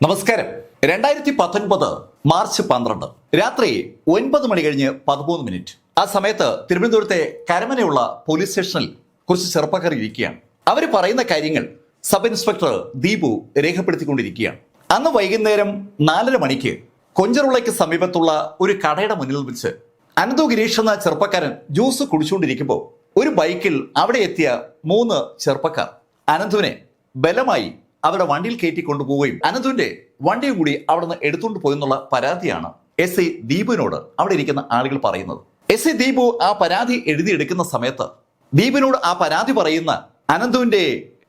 നമസ്കാരം. രണ്ടായിരത്തി പത്തൊൻപത് മാർച്ച് പന്ത്രണ്ട്. രാത്രി ഒൻപത് മണി കഴിഞ്ഞ് പതിമൂന്ന് മിനിറ്റ്. ആ സമയത്ത് തിരുവനന്തപുരത്തെ കരമനയുള്ള പോലീസ് സ്റ്റേഷനിൽ കുറച്ച് ചെറുപ്പക്കാർ ഇരിക്കുകയാണ്. അവർ പറയുന്ന കാര്യങ്ങൾ സബ് ഇൻസ്പെക്ടർ ദീപു രേഖപ്പെടുത്തിക്കൊണ്ടിരിക്കുകയാണ്. അന്ന് വൈകുന്നേരം നാലര മണിക്ക് കൊഞ്ചറുള്ളയ്ക്ക് സമീപത്തുള്ള ഒരു കടയുടെ മുന്നിൽ വെച്ച് അനന്തു ഗിരീഷ് എന്ന ചെറുപ്പക്കാരൻ ജ്യൂസ് കുടിച്ചുകൊണ്ടിരിക്കുമ്പോൾ ഒരു ബൈക്കിൽ അവിടെ എത്തിയ മൂന്ന് ചെറുപ്പക്കാർ അനന്തുവിനെ ബലമായി അവരുടെ വണ്ടിയിൽ കയറ്റി കൊണ്ടുപോവുകയും അനന്തുവിന്റെ വണ്ടിയും കൂടി അവിടെ നിന്ന് എടുത്തുകൊണ്ട് പോയെന്നുള്ള പരാതിയാണ് എസ് ഐ ദീപുവിനോട് അവിടെ ഇരിക്കുന്ന ആളുകൾ പറയുന്നത്. എസ് ഐ ദീപു ആ പരാതി എഴുതിയെടുക്കുന്ന സമയത്ത് ദീപിനോട് ആ പരാതി പറയുന്ന അനന്തുവിന്റെ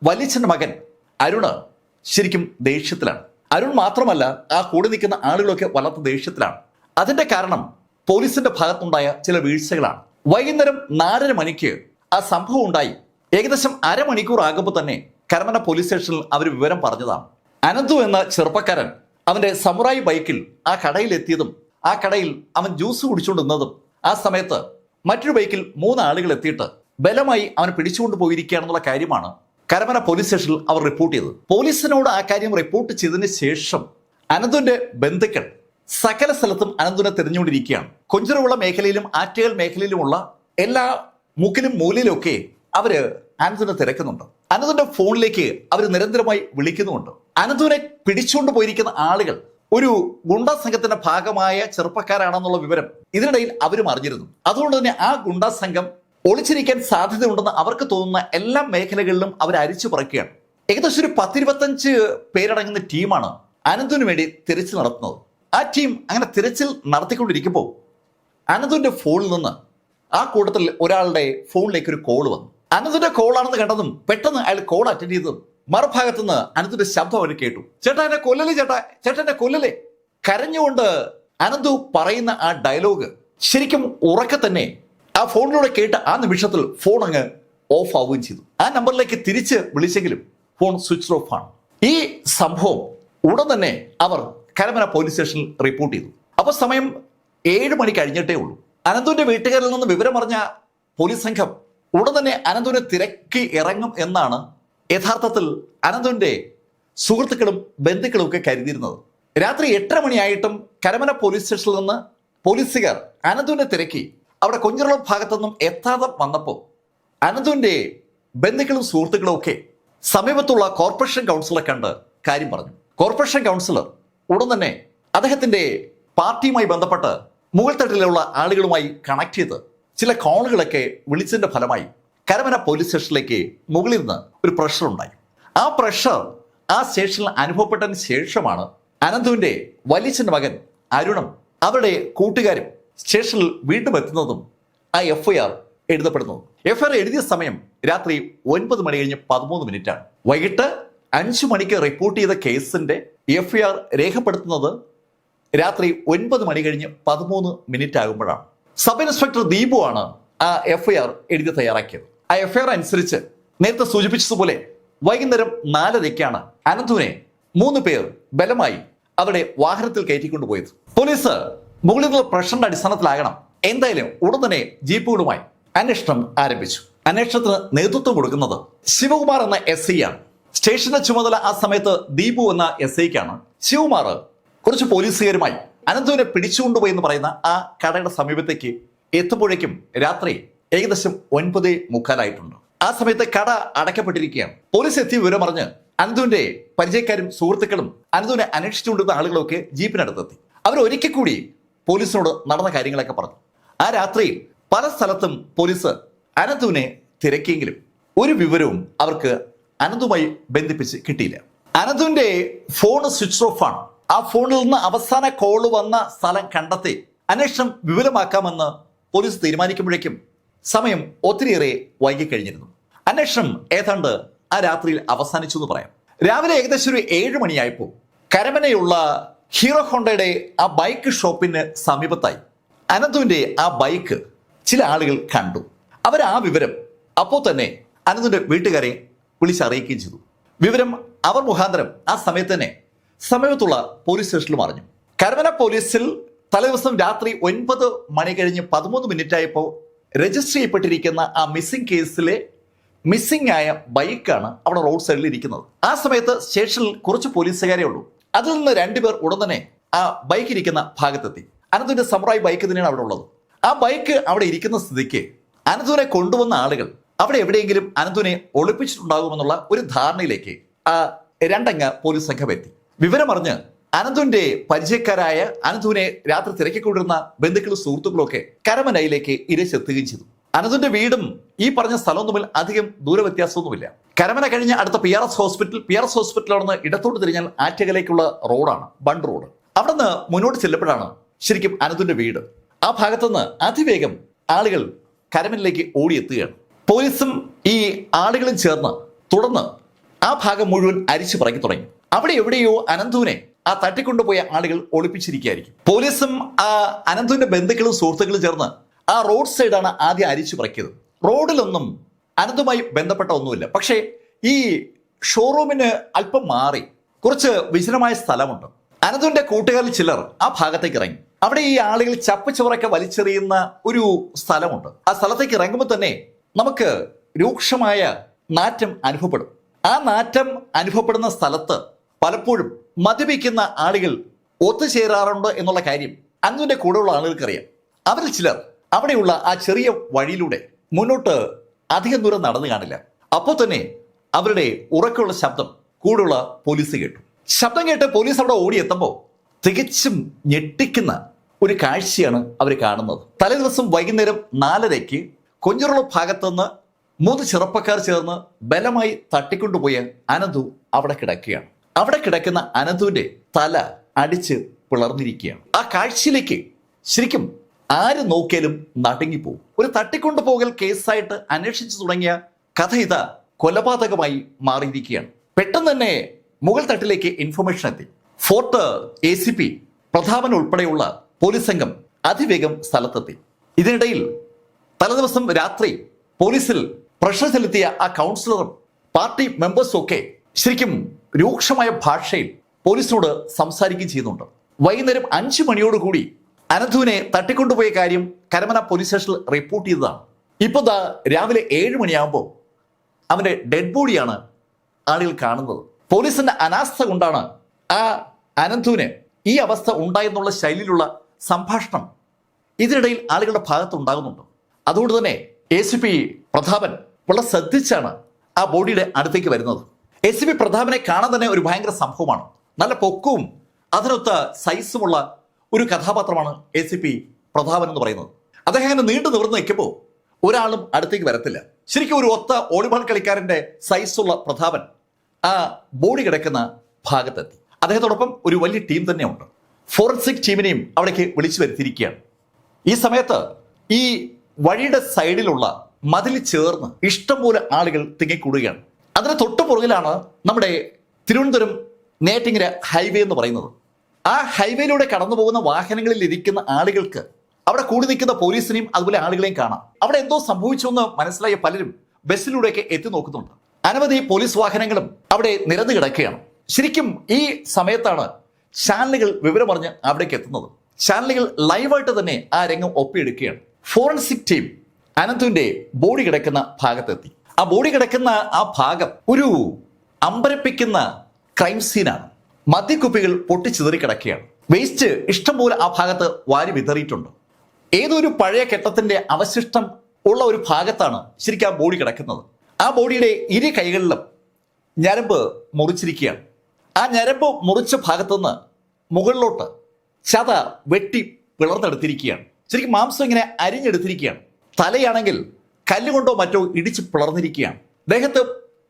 വലിച്ചന്റെ മകൻ അരുണ് ശരിക്കും ദേഷ്യത്തിലാണ്. അരുൺ മാത്രമല്ല ആ കൂടെ നിൽക്കുന്ന ആളുകളൊക്കെ വല്ലാത്ത ദേഷ്യത്തിലാണ്. അതിന്റെ കാരണം പോലീസിന്റെ ഭാഗത്തുണ്ടായ ചില വീഴ്ചകളാണ്. വൈകുന്നേരം നാലര മണിക്ക് ആ സംഭവം ഉണ്ടായി. ഏകദേശം അരമണിക്കൂർ ആകുമ്പോൾ തന്നെ കരമന പോലീസ് സ്റ്റേഷനിൽ അവർ വിവരം പറഞ്ഞതാണ്. അനന്തു എന്ന ചെറുപ്പക്കാരൻ അവന്റെ സമുറായി ബൈക്കിൽ ആ കടയിൽ എത്തിയതും ആ കടയിൽ അവൻ ജ്യൂസ് കുടിച്ചുകൊണ്ടിരുന്നതും ആ സമയത്ത് മറ്റൊരു ബൈക്കിൽ മൂന്ന് ആളുകൾ എത്തിയിട്ട് ബലമായി അവൻ പിടിച്ചുകൊണ്ട് പോയിരിക്കുകയാണെന്നുള്ള കാര്യമാണ് കരമന പോലീസ് സ്റ്റേഷനിൽ അവർ റിപ്പോർട്ട് ചെയ്തത്. പോലീസിനോട് ആ കാര്യം റിപ്പോർട്ട് ചെയ്തതിന് ശേഷം അനന്തുവിന്റെ ബന്ധുക്കൾ സകല സ്ഥലത്തും അനന്തുവിനെ തിരഞ്ഞുകൊണ്ടിരിക്കുകയാണ്. കൊഞ്ചറുള്ള മേഖലയിലും ആറ്റുകൾ മേഖലയിലുമുള്ള എല്ലാ മുക്കിലും മൂലയിലും ഒക്കെ അവർ അനന്തുവിനെ തിരക്കുന്നുണ്ട്. അനന്തുവിന്റെ ഫോണിലേക്ക് അവർ നിരന്തരമായി വിളിക്കുന്നുമുണ്ട്. അനന്തുവിനെ പിടിച്ചുകൊണ്ട് പോയിരിക്കുന്ന ആളുകൾ ഒരു ഗുണ്ടാ സംഘത്തിന്റെ ഭാഗമായ ചെറുപ്പക്കാരാണെന്നുള്ള വിവരം ഇതിനിടയിൽ അവരും അറിഞ്ഞിരുന്നു. അതുകൊണ്ട് തന്നെ ആ ഗുണ്ടാ സംഘം ഒളിച്ചിരിക്കാൻ സാധ്യതയുണ്ടെന്ന് അവർക്ക് തോന്നുന്ന എല്ലാ മേഖലകളിലും അവർ അരിച്ചു പറക്കുകയാണ്. ഏകദേശം ഒരു പത്തിരുപത്തഞ്ച് പേരടങ്ങുന്ന ടീമാണ് അനന്തുവിന് വേണ്ടി തിരച്ചിൽ നടത്തുന്നത്. ആ ടീം അങ്ങനെ തിരച്ചിൽ നടത്തിക്കൊണ്ടിരിക്കുമ്പോൾ അനന്തുവിന്റെ ഫോണിൽ നിന്ന് ആ കൂട്ടത്തിൽ ഒരാളുടെ ഫോണിലേക്ക് ഒരു കോൾ വന്നു. അനന്തുവിന്റെ കോളാണെന്ന് കണ്ടതും പെട്ടെന്ന് അയാൾ കോൾ അറ്റൻഡ് ചെയ്തതും മറുഭാഗത്തു നിന്ന് അനന്തുവിന്റെ ശബ്ദം അവന് കേട്ടു. ചേട്ടാ എന്നെ കൊല്ലലേ ചേട്ടാ? ചേട്ടാ എന്നെ കൊല്ലലേ കരഞ്ഞുകൊണ്ട് അനന്തു പറയുന്ന ആ ഡയലോഗ് ശരിക്കും ഉറക്കെ തന്നെ ആ ഫോണിലൂടെ കേട്ട ആ നിമിഷത്തിൽ ഫോൺ അങ്ങ് ഓഫ് ആവുകയും ചെയ്തു. ആ നമ്പറിലേക്ക് തിരിച്ച് വിളിച്ചെങ്കിലും ഫോൺ സ്വിച്ച് ഓഫ് ആണ്. ഈ സംഭവം ഉടൻ തന്നെ അവർ കരമന പോലീസ് സ്റ്റേഷനിൽ റിപ്പോർട്ട് ചെയ്തു. അപ്പൊ സമയം ഏഴ് മണി കഴിഞ്ഞിട്ടേ ഉള്ളൂ. അനന്തുവിന്റെ വീട്ടുകാരിൽ നിന്ന് വിവരമറിഞ്ഞ പോലീസ് സംഘം ഉടൻ തന്നെ അനന്തുവിനെ തിരക്കി ഇറങ്ങും എന്നാണ് യഥാർത്ഥത്തിൽ അനന്തുവിന്റെ സുഹൃത്തുക്കളും ബന്ധുക്കളും ഒക്കെ കരുതിയിരുന്നത്. രാത്രി എട്ടര മണിയായിട്ടും കരമന പോലീസ് സ്റ്റേഷനിൽ നിന്ന് പോലീസുകാർ അനന്തുവിനെ തിരക്കി. അവിടെ കൊഞ്ചിറളം ഭാഗത്തുനിന്നും എത്താതെ വന്നപ്പോൾ അനന്തുവിന്റെ ബന്ധുക്കളും സുഹൃത്തുക്കളും ഒക്കെ സമീപത്തുള്ള കോർപ്പറേഷൻ കൗൺസിലറെ കണ്ട് കാര്യം പറഞ്ഞു. കോർപ്പറേഷൻ കൗൺസിലർ ഉടൻ തന്നെ അദ്ദേഹത്തിന്റെ പാർട്ടിയുമായി ബന്ധപ്പെട്ട് മുകൾ തട്ടിലുള്ള ആളുകളുമായി കണക്ട് ചെയ്ത് ചില കോളുകളൊക്കെ വിളിച്ചതിന്റെ ഫലമായി കരമന പോലീസ് സ്റ്റേഷനിലേക്ക് മുകളിൽ നിന്ന് ഒരു പ്രഷർ ഉണ്ടായി. ആ പ്രഷർ ആ സ്റ്റേഷനിൽ അനുഭവപ്പെട്ടതിന് ശേഷമാണ് അനന്തുവിന്റെ വലിച്ചൻ മകൻ അരുണും അവരുടെ കൂട്ടുകാരും സ്റ്റേഷനിൽ വീണ്ടും എത്തുന്നതും ആ എഫ് ഐ ആർ എഴുതപ്പെടുന്നതും എഫ് ഐ ആർ എഴുതിയ സമയം രാത്രി ഒൻപത് മണി കഴിഞ്ഞ് പതിമൂന്ന് മിനിറ്റാണ് വൈകിട്ട് അഞ്ചു മണിക്ക് റിപ്പോർട്ട് ചെയ്ത കേസിന്റെ എഫ് ഐ ആർ രേഖപ്പെടുത്തുന്നത് രാത്രി ഒൻപത് മണി കഴിഞ്ഞ് പതിമൂന്ന് മിനിറ്റ് ആകുമ്പോഴാണ്. സബ് ഇൻസ്പെക്ടർ ദീപുവാണ് ആ എഫ് ആർ എഴുതി തയ്യാറാക്കിയത്. ആ എഫ് ആർ അനുസരിച്ച് നേരത്തെ സൂചിപ്പിച്ചതുപോലെ വൈകുന്നേരം നാലരയ്ക്കാണ് അനന്തുവിനെ മൂന്ന് പേർ ബലമായി അവരുടെ വാഹനത്തിൽ കയറ്റിക്കൊണ്ടുപോയത്. പോലീസ് മുകളിലുള്ള പ്രഷറിന്റെ അടിസ്ഥാനത്തിലാകണം. എന്തായാലും ഉടൻ തന്നെ ജീപ്പുകളുമായി അന്വേഷണം ആരംഭിച്ചു. അന്വേഷണത്തിന് നേതൃത്വം കൊടുക്കുന്നത് ശിവകുമാർ എന്ന എസ് ഐ ആണ്. സ്റ്റേഷന്റെ ചുമതല ആ സമയത്ത് ദീപു എന്ന എസ് ഐക്കാണ് ശിവകുമാർ കുറച്ച് പോലീസുകാരുമായി അനന്തുവിനെ പിടിച്ചുകൊണ്ടുപോയി എന്ന് പറയുന്ന ആ കടയുടെ സമീപത്തേക്ക് എത്തുമ്പോഴേക്കും രാത്രി ഏകദേശം ഒൻപതേ മുക്കാലായിട്ടുണ്ട്. ആ സമയത്ത് കട അടയ്ക്കപ്പെട്ടിരിക്കുകയാണ്. പോലീസ് എത്തിയ വിവരം അറിഞ്ഞ് അനന്തുവിന്റെ പരിചയക്കാരും സുഹൃത്തുക്കളും അനന്തുവിനെ അന്വേഷിച്ചുകൊണ്ടിരുന്ന ആളുകളൊക്കെ ജീപ്പിനടുത്തെത്തി. അവർ ഒരിക്കൽ കൂടി പോലീസിനോട് നടന്ന കാര്യങ്ങളൊക്കെ പറഞ്ഞു. ആ രാത്രിയിൽ പല സ്ഥലത്തും പോലീസ് അനന്തുവിനെ തിരക്കിയെങ്കിലും ഒരു വിവരവും അവർക്ക് അനന്തുമായി ബന്ധിപ്പിച്ച് കിട്ടിയില്ല. അനന്തുവിന്റെ ഫോൺ സ്വിച്ച് ഓഫ് ആണ്. ആ ഫോണിൽ നിന്ന് അവസാന കോൾ വന്ന സ്ഥലം കണ്ടെത്തി. അന്വേഷണം വിപുലമാക്കാമെന്ന് പോലീസ് തീരുമാനിക്കുമ്പോഴേക്കും സമയം ഒത്തിരിയേറെ വൈകിക്കഴിഞ്ഞിരുന്നു. അന്വേഷണം ഏതാണ്ട് ആ രാത്രിയിൽ അവസാനിച്ചു എന്ന് പറയാം. രാവിലെ ഏകദേശം ഒരു ഏഴ് മണിയായപ്പോൾ കരമനയുള്ള ഹീറോ ഹോണ്ടയുടെ ആ ബൈക്ക് ഷോപ്പിന് സമീപത്തായി അനന്തുവിന്റെ ആ ബൈക്ക് ചില ആളുകൾ കണ്ടു. അവർ ആ വിവരം അപ്പോൾ തന്നെ അനന്തുവിന്റെ വീട്ടുകാരെ വിളിച്ചറിയിക്കുകയും ചെയ്തു. വിവരം അവർ മുഖാന്തരം ആ സമയത്ത് തന്നെ സമീപത്തുള്ള പോലീസ് സ്റ്റേഷനിലും അറിഞ്ഞു. കരമന പോലീസിൽ തലേദിവസം രാത്രി ഒൻപത് മണി കഴിഞ്ഞ് പതിമൂന്ന് മിനിറ്റ് ആയപ്പോൾ രജിസ്റ്റർ ചെയ്യപ്പെട്ടിരിക്കുന്ന ആ മിസ്സിംഗ് കേസിലെ മിസ്സിംഗ് ആയ ബൈക്കാണ് അവിടെ റോഡ് സൈഡിൽ ഇരിക്കുന്നത്. ആ സമയത്ത് സ്റ്റേഷനിൽ കുറച്ച് പോലീസുകാരെ ഉള്ളൂ. അതിൽ നിന്ന് രണ്ടുപേർ ഉടൻ തന്നെ ആ ബൈക്ക് ഇരിക്കുന്ന ഭാഗത്തെത്തി. അനന്തുവിന്റെ സമറായി ബൈക്ക് തന്നെയാണ് അവിടെ ഉള്ളത്. ആ ബൈക്ക് അവിടെ ഇരിക്കുന്ന സ്ഥിതിക്ക് അനന്തുവിനെ കൊണ്ടുവന്ന ആളുകൾ അവിടെ എവിടെയെങ്കിലും അനന്തുവിനെ ഒളിപ്പിച്ചിട്ടുണ്ടാകുമെന്നുള്ള ഒരു ധാരണയിലേക്ക് ആ രണ്ടംഗ പോലീസ് സംഘം എത്തി. വിവരമറിഞ്ഞ് അനന്തുവിന്റെ പരിചയക്കാരായ അനന്തുവിനെ രാത്രി തിരക്കിക്കൊണ്ടിരുന്ന ബന്ധുക്കളും സുഹൃത്തുക്കളും ഒക്കെ കരമനയിലേക്ക് ഇരച്ചെത്തുകയും ചെയ്തു. അനന്തുവിന്റെ വീടും ഈ പറഞ്ഞ സ്ഥലവും തമ്മിൽ അധികം ദൂരവ്യത്യാസമൊന്നുമില്ല. കരമന കഴിഞ്ഞ് അടുത്ത P R S hospital P R S ഹോസ്പിറ്റലിൽ ഇടത്തോട്ട് തിരിഞ്ഞാൽ ആറ്റകലേക്കുള്ള റോഡാണ് ബണ്ട് റോഡ്. അവിടെ മുന്നോട്ട് ചെല്ലപ്പോഴാണ് ശരിക്കും അനന്തുവിന്റെ വീട്. ആ ഭാഗത്തുനിന്ന് അതിവേഗം ആളുകൾ കരമനിലേക്ക് ഓടിയെത്തുകയാണ്. പോലീസും ഈ ആളുകളും ചേർന്ന് തുടർന്ന് ആ ഭാഗം മുഴുവൻ അരിച്ചു പറക്കി തുടങ്ങി. അവിടെ എവിടെയോ അനന്തുവിനെ ആ തട്ടിക്കൊണ്ടുപോയ ആളുകൾ ഒളിപ്പിച്ചിരിക്കുകയായിരിക്കും. പോലീസും ആ അനന്തുവിന്റെ ബന്ധുക്കളും സുഹൃത്തുക്കളും ചേർന്ന് ആ റോഡ് സൈഡാണ് ആദ്യം അരിച്ചു പറക്കിയത്. റോഡിലൊന്നും അനന്തുമായി ബന്ധപ്പെട്ട ഒന്നുമില്ല. പക്ഷേ ഈ ഷോറൂമിന് അല്പം മാറി കുറച്ച് വിജനമായ സ്ഥലമുണ്ട്. അനന്തുവിന്റെ കൂട്ടുകാരിൽ ചിലർ ആ ഭാഗത്തേക്ക് ഇറങ്ങി. അവിടെ ഈ ആളുകൾ ചപ്പച്ചുവറൊക്കെ വലിച്ചെറിയുന്ന ഒരു സ്ഥലമുണ്ട്. ആ സ്ഥലത്തേക്ക് ഇറങ്ങുമ്പോൾ തന്നെ നമുക്ക് രൂക്ഷമായ നാറ്റം അനുഭവപ്പെടും. ആ നാറ്റം അനുഭവപ്പെടുന്ന സ്ഥലത്ത് പലപ്പോഴും മദ്യപിക്കുന്ന ആളുകൾ ഒത്തുചേരാറുണ്ട് എന്നുള്ള കാര്യം അന്നുവിന്റെ കൂടെയുള്ള ആളുകൾക്കറിയാം. അവരിൽ ചിലർ അവിടെയുള്ള ആ ചെറിയ വഴിയിലൂടെ മുന്നോട്ട് അധികം ദൂരം നടന്നു കാണില്ല. അപ്പോൾ തന്നെ അവരുടെ ഉറക്കമുള്ള ശബ്ദം കൂടെയുള്ള പോലീസ് കേട്ടു. ശബ്ദം കേട്ട് പോലീസ് അവിടെ ഓടിയെത്തുമ്പോൾ തികച്ചും ഞെട്ടിക്കുന്ന ഒരു കാഴ്ചയാണ് അവർ കാണുന്നത്. തലേ ദിവസം വൈകുന്നേരം നാലരയ്ക്ക് കൊഞ്ചറുള്ള ഭാഗത്തുനിന്ന് മൂന്ന് ചെറുപ്പക്കാർ ചേർന്ന് ബലമായി തട്ടിക്കൊണ്ടുപോയ അനന്തു അവിടെ കിടക്കുകയാണ്. അവിടെ കിടക്കുന്ന അനന്തുവിന്റെ തല അടിച്ച് പിളർന്നിരിക്കുകയാണ്. ആ കാഴ്ചയിലേക്ക് ശരിക്കും ആര് നോക്കിയാലും നടുങ്ങിപ്പോവും. ഒരു തട്ടിക്കൊണ്ടു പോകൽ കേസായിട്ട് അന്വേഷിച്ചു തുടങ്ങിയ കഥ ഇതാ കൊലപാതകമായി മാറിയിരിക്കുകയാണ്. പെട്ടെന്ന് തന്നെ മുഗൾ തട്ടിലേക്ക് ഇൻഫർമേഷൻ എത്തി. Fort A C P Prathapan ഉൾപ്പെടെയുള്ള പോലീസ് സംഘം അതിവേഗം സ്ഥലത്തെത്തി. ഇതിനിടയിൽ തലേദിവസം രാത്രി പോലീസിൽ പ്രഷർ ചെലുത്തിയ ആ കൗൺസിലറും പാർട്ടി മെമ്പേഴ്സും ഒക്കെ ശരിക്കും രൂക്ഷമായ ഭാഷയിൽ പോലീസിനോട് സംസാരിക്കുകയും ചെയ്യുന്നുണ്ട്. വൈകുന്നേരം അഞ്ചു മണിയോടുകൂടി അനന്തുവിനെ തട്ടിക്കൊണ്ടുപോയ കാര്യം കരമന പോലീസ് സ്റ്റേഷനിൽ റിപ്പോർട്ട് ചെയ്തതാണ്. ഇപ്പൊ ദാ രാവിലെ ഏഴ് മണിയാകുമ്പോൾ അവന്റെ ഡെഡ് ബോഡിയാണ് ആളുകൾ കാണുന്നത്. പോലീസിന്റെ അനാസ്ഥ കൊണ്ടാണ് ആ അനന്തുവിന് ഈ അവസ്ഥ ഉണ്ടായെന്നുള്ള ശൈലിയിലുള്ള സംഭാഷണം ഇതിനിടയിൽ ആളുകളുടെ ഭാഗത്ത് ഉണ്ടാകുന്നുണ്ട്. അതുകൊണ്ട് തന്നെ എ സി പി പ്രതാപൻ വളരെ ശ്രദ്ധിച്ചാണ് ആ ബോഡിയുടെ അടുത്തേക്ക് വരുന്നത്. എ സി പി പ്രതാപനെ കാണാൻ തന്നെ ഒരു ഭയങ്കര സംഭവമാണ്. നല്ല പൊക്കവും അതിനൊത്ത സൈസുമുള്ള ഒരു കഥാപാത്രമാണ് എ സി പി പ്രതാപൻ എന്ന് പറയുന്നത്. അദ്ദേഹം അങ്ങനെ നീണ്ടു നിവർന്ന് നിൽക്കുമ്പോൾ ഒരാളും അടുത്തേക്ക് വരത്തില്ല. ശരിക്കും ഒരു ഒത്ത വോളിബോൾ കളിക്കാരന്റെ സൈസുള്ള പ്രതാപൻ ആ ബോഡി കിടക്കുന്ന ഭാഗത്തെത്തി. അദ്ദേഹത്തോടൊപ്പം ഒരു വലിയ ടീം തന്നെയുണ്ട്. ഫോറൻസിക് ടീമിനെയും അവിടേക്ക് വിളിച്ചു വരുത്തിയിരിക്കുകയാണ്. ഈ സമയത്ത് ഈ വഴിയുടെ സൈഡിലുള്ള മതിൽ ചേർന്ന് ഇഷ്ടംപോലെ ആളുകൾ തിങ്ങിക്കൂടുകയാണ്. അതിന് തൊട്ടു പുറകിലാണ് നമ്മുടെ തിരുവനന്തപുരം നേറ്റിങ്ങര ഹൈവേ എന്ന് പറയുന്നത്. ആ ഹൈവേയിലൂടെ കടന്നു പോകുന്ന വാഹനങ്ങളിൽ ഇരിക്കുന്ന ആളുകൾക്ക് അവിടെ കൂടി നിൽക്കുന്ന പോലീസിനെയും അതുപോലെ ആളുകളെയും കാണാം. അവിടെ എന്തോ സംഭവിച്ചു എന്ന് മനസ്സിലായ പലരും ബസ്സിലൂടെയൊക്കെ എത്തി നോക്കുന്നുണ്ട്. അനവധി പോലീസ് വാഹനങ്ങളും അവിടെ നിരന്ന് കിടക്കുകയാണ്. ശരിക്കും ഈ സമയത്താണ് ചാനലുകൾ വിവരമറിഞ്ഞ് അവിടേക്ക് എത്തുന്നത്. ചാനലുകൾ ലൈവായിട്ട് തന്നെ ആ രംഗം ഒപ്പിയെടുക്കുകയാണ്. ഫോറൻസിക് ടീം അനന്തുവിന്റെ ബോഡി കിടക്കുന്ന ഭാഗത്തെത്തി. ആ ബോഡി കിടക്കുന്ന ആ ഭാഗം ഒരു അമ്പരപ്പിക്കുന്ന ക്രൈം സീനാണ് മദ്യക്കുപ്പികൾ പൊട്ടിച്ചിതറി കിടക്കുകയാണ്. വേസ്റ്റ് ഇഷ്ടംപോലെ ആ ഭാഗത്ത് വാരി വിതറിയിട്ടുണ്ട്. ഏതൊരു പഴയ കെട്ടത്തിന്റെ അവശിഷ്ടം ഉള്ള ഒരു ഭാഗത്താണ് ശരിക്കും ആ ബോഡി കിടക്കുന്നത്. ആ ബോഡിയുടെ ഇരു കൈകളിലും ഞരമ്പ് മുറിച്ചിരിക്കുകയാണ്. ആ ഞരമ്പ് മുറിച്ച ഭാഗത്തുനിന്ന് മുകളിലോട്ട് ചത വെട്ടി പിളർന്നെടുത്തിരിക്കുകയാണ്. ശരിക്കും മാംസം ഇങ്ങനെ അരിഞ്ഞെടുത്തിരിക്കുകയാണ്. തലയാണെങ്കിൽ കല്ലുകൊണ്ടോ മറ്റോ ഇടിച്ച് പിളർന്നിരിക്കുകയാണ്. ദേഹത്ത്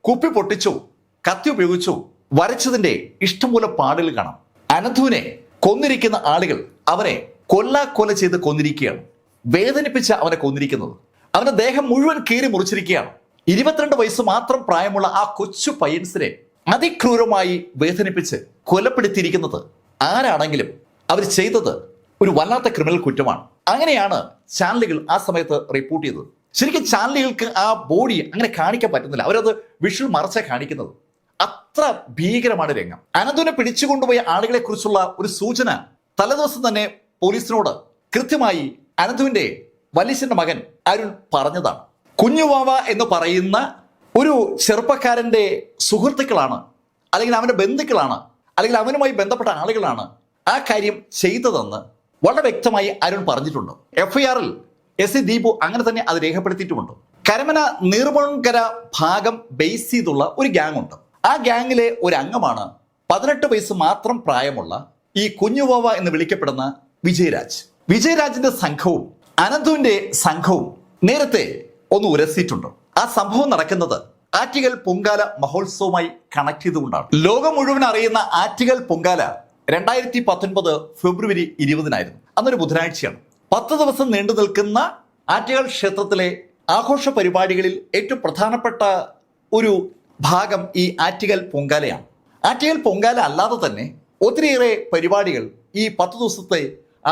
കുപ്പി പൊട്ടിച്ചോ കത്തി ഉപയോഗിച്ചോ വരച്ചതിന്റെ ഇഷ്ടംപോലെ പാടുകൾ കാണാം. അനന്തുവിനെ കൊന്നിരിക്കുന്ന ആളുകൾ അവനെ കൊല്ലാ കൊല ചെയ്ത് കൊന്നിരിക്കുകയാണ്. വേദനിപ്പിച്ച അവനെ കൊന്നിരിക്കുന്നത്. അവന്റെ ദേഹം മുഴുവൻ കീറി മുറിച്ചിരിക്കുകയാണ്. ഇരുപത്തിരണ്ട് വയസ്സ് മാത്രം പ്രായമുള്ള ആ കൊച്ചു പയ്യൻസിനെ അതിക്രൂരമായി വേദനിപ്പിച്ച് കൊലപ്പെടുത്തിയിരിക്കുന്നത് ആരാണെങ്കിലും അവർ ചെയ്തത് ഒരു വല്ലാത്ത ക്രിമിനൽ കുറ്റമാണ്. അങ്ങനെയാണ് ചാനലുകൾ ആ സമയത്ത് റിപ്പോർട്ട് ചെയ്തത്. ശരിക്കും ചാനലുകൾക്ക് ആ ബോഡി അങ്ങനെ കാണിക്കാൻ പറ്റുന്നില്ല. അവരത് വിഷ്വൽ മറച്ച കാണിക്കുന്നത്. അത്ര ഭീകരമാണ് രംഗം. അനന്തുവിനെ പിടിച്ചുകൊണ്ടുപോയ ആളുകളെ കുറിച്ചുള്ള ഒരു സൂചന തലേദിവസം തന്നെ പോലീസിനോട് കൃത്യമായി അനന്തുവിന്റെ വലിശന്റെ മകൻ അരുൺ പറഞ്ഞതാണ്. കുഞ്ഞുവാവ എന്ന് പറയുന്ന ഒരു ചെറുപ്പക്കാരന്റെ സുഹൃത്തുക്കളാണ് അല്ലെങ്കിൽ അവന്റെ ബന്ധുക്കളാണ് അല്ലെങ്കിൽ അവനുമായി ബന്ധപ്പെട്ട ആളുകളാണ് ആ കാര്യം ചെയ്തതെന്ന് വളരെ വ്യക്തമായി അരുൺ പറഞ്ഞിട്ടുണ്ട്. എഫ്ഐആറിൽ എസ് സി ദീപു അങ്ങനെ തന്നെ അത് രേഖപ്പെടുത്തിയിട്ടുമുണ്ട്. കരമന നീർമൺകര ഭാഗം ബേസ് ചെയ്തുള്ള ഒരു ഗ്യാങ് ഉണ്ട്. ആ ഗ്യാങ്ങിലെ ഒരു അംഗമാണ് പതിനെട്ട് വയസ്സ് മാത്രം പ്രായമുള്ള ഈ കുഞ്ഞുവാവ എന്ന് വിളിക്കപ്പെടുന്ന വിജയരാജ്. വിജയരാജിന്റെ സംഘവും അനന്തുവിന്റെ സംഘവും നേരത്തെ ഒന്ന് ഉരസിയിട്ടുണ്ട്. ആ സംഭവം നടക്കുന്നത് ആറ്റികൾ പൊങ്കാല മഹോത്സവമായി കണക്ട് ചെയ്തുകൊണ്ടാണ്. ലോകം മുഴുവൻ അറിയുന്ന ആറ്റികൾ പൊങ്കാല രണ്ടായിരത്തി പത്തൊൻപത് ഫെബ്രുവരി ഇരുപതിനായിരുന്നു. അന്നൊരു ബുധനാഴ്ചയാണ്. പത്ത് ദിവസം നീണ്ടു നിൽക്കുന്ന ആറ്റുകൾ ക്ഷേത്രത്തിലെ ആഘോഷ പരിപാടികളിൽ ഏറ്റവും പ്രധാനപ്പെട്ട ഒരു ഭാഗം ഈ ആറ്റുകാൽ പൊങ്കാലയാണ്. ആറ്റുകാൽ പൊങ്കാല അല്ലാതെ തന്നെ ഒത്തിരിയേറെ പരിപാടികൾ ഈ പത്ത് ദിവസത്തെ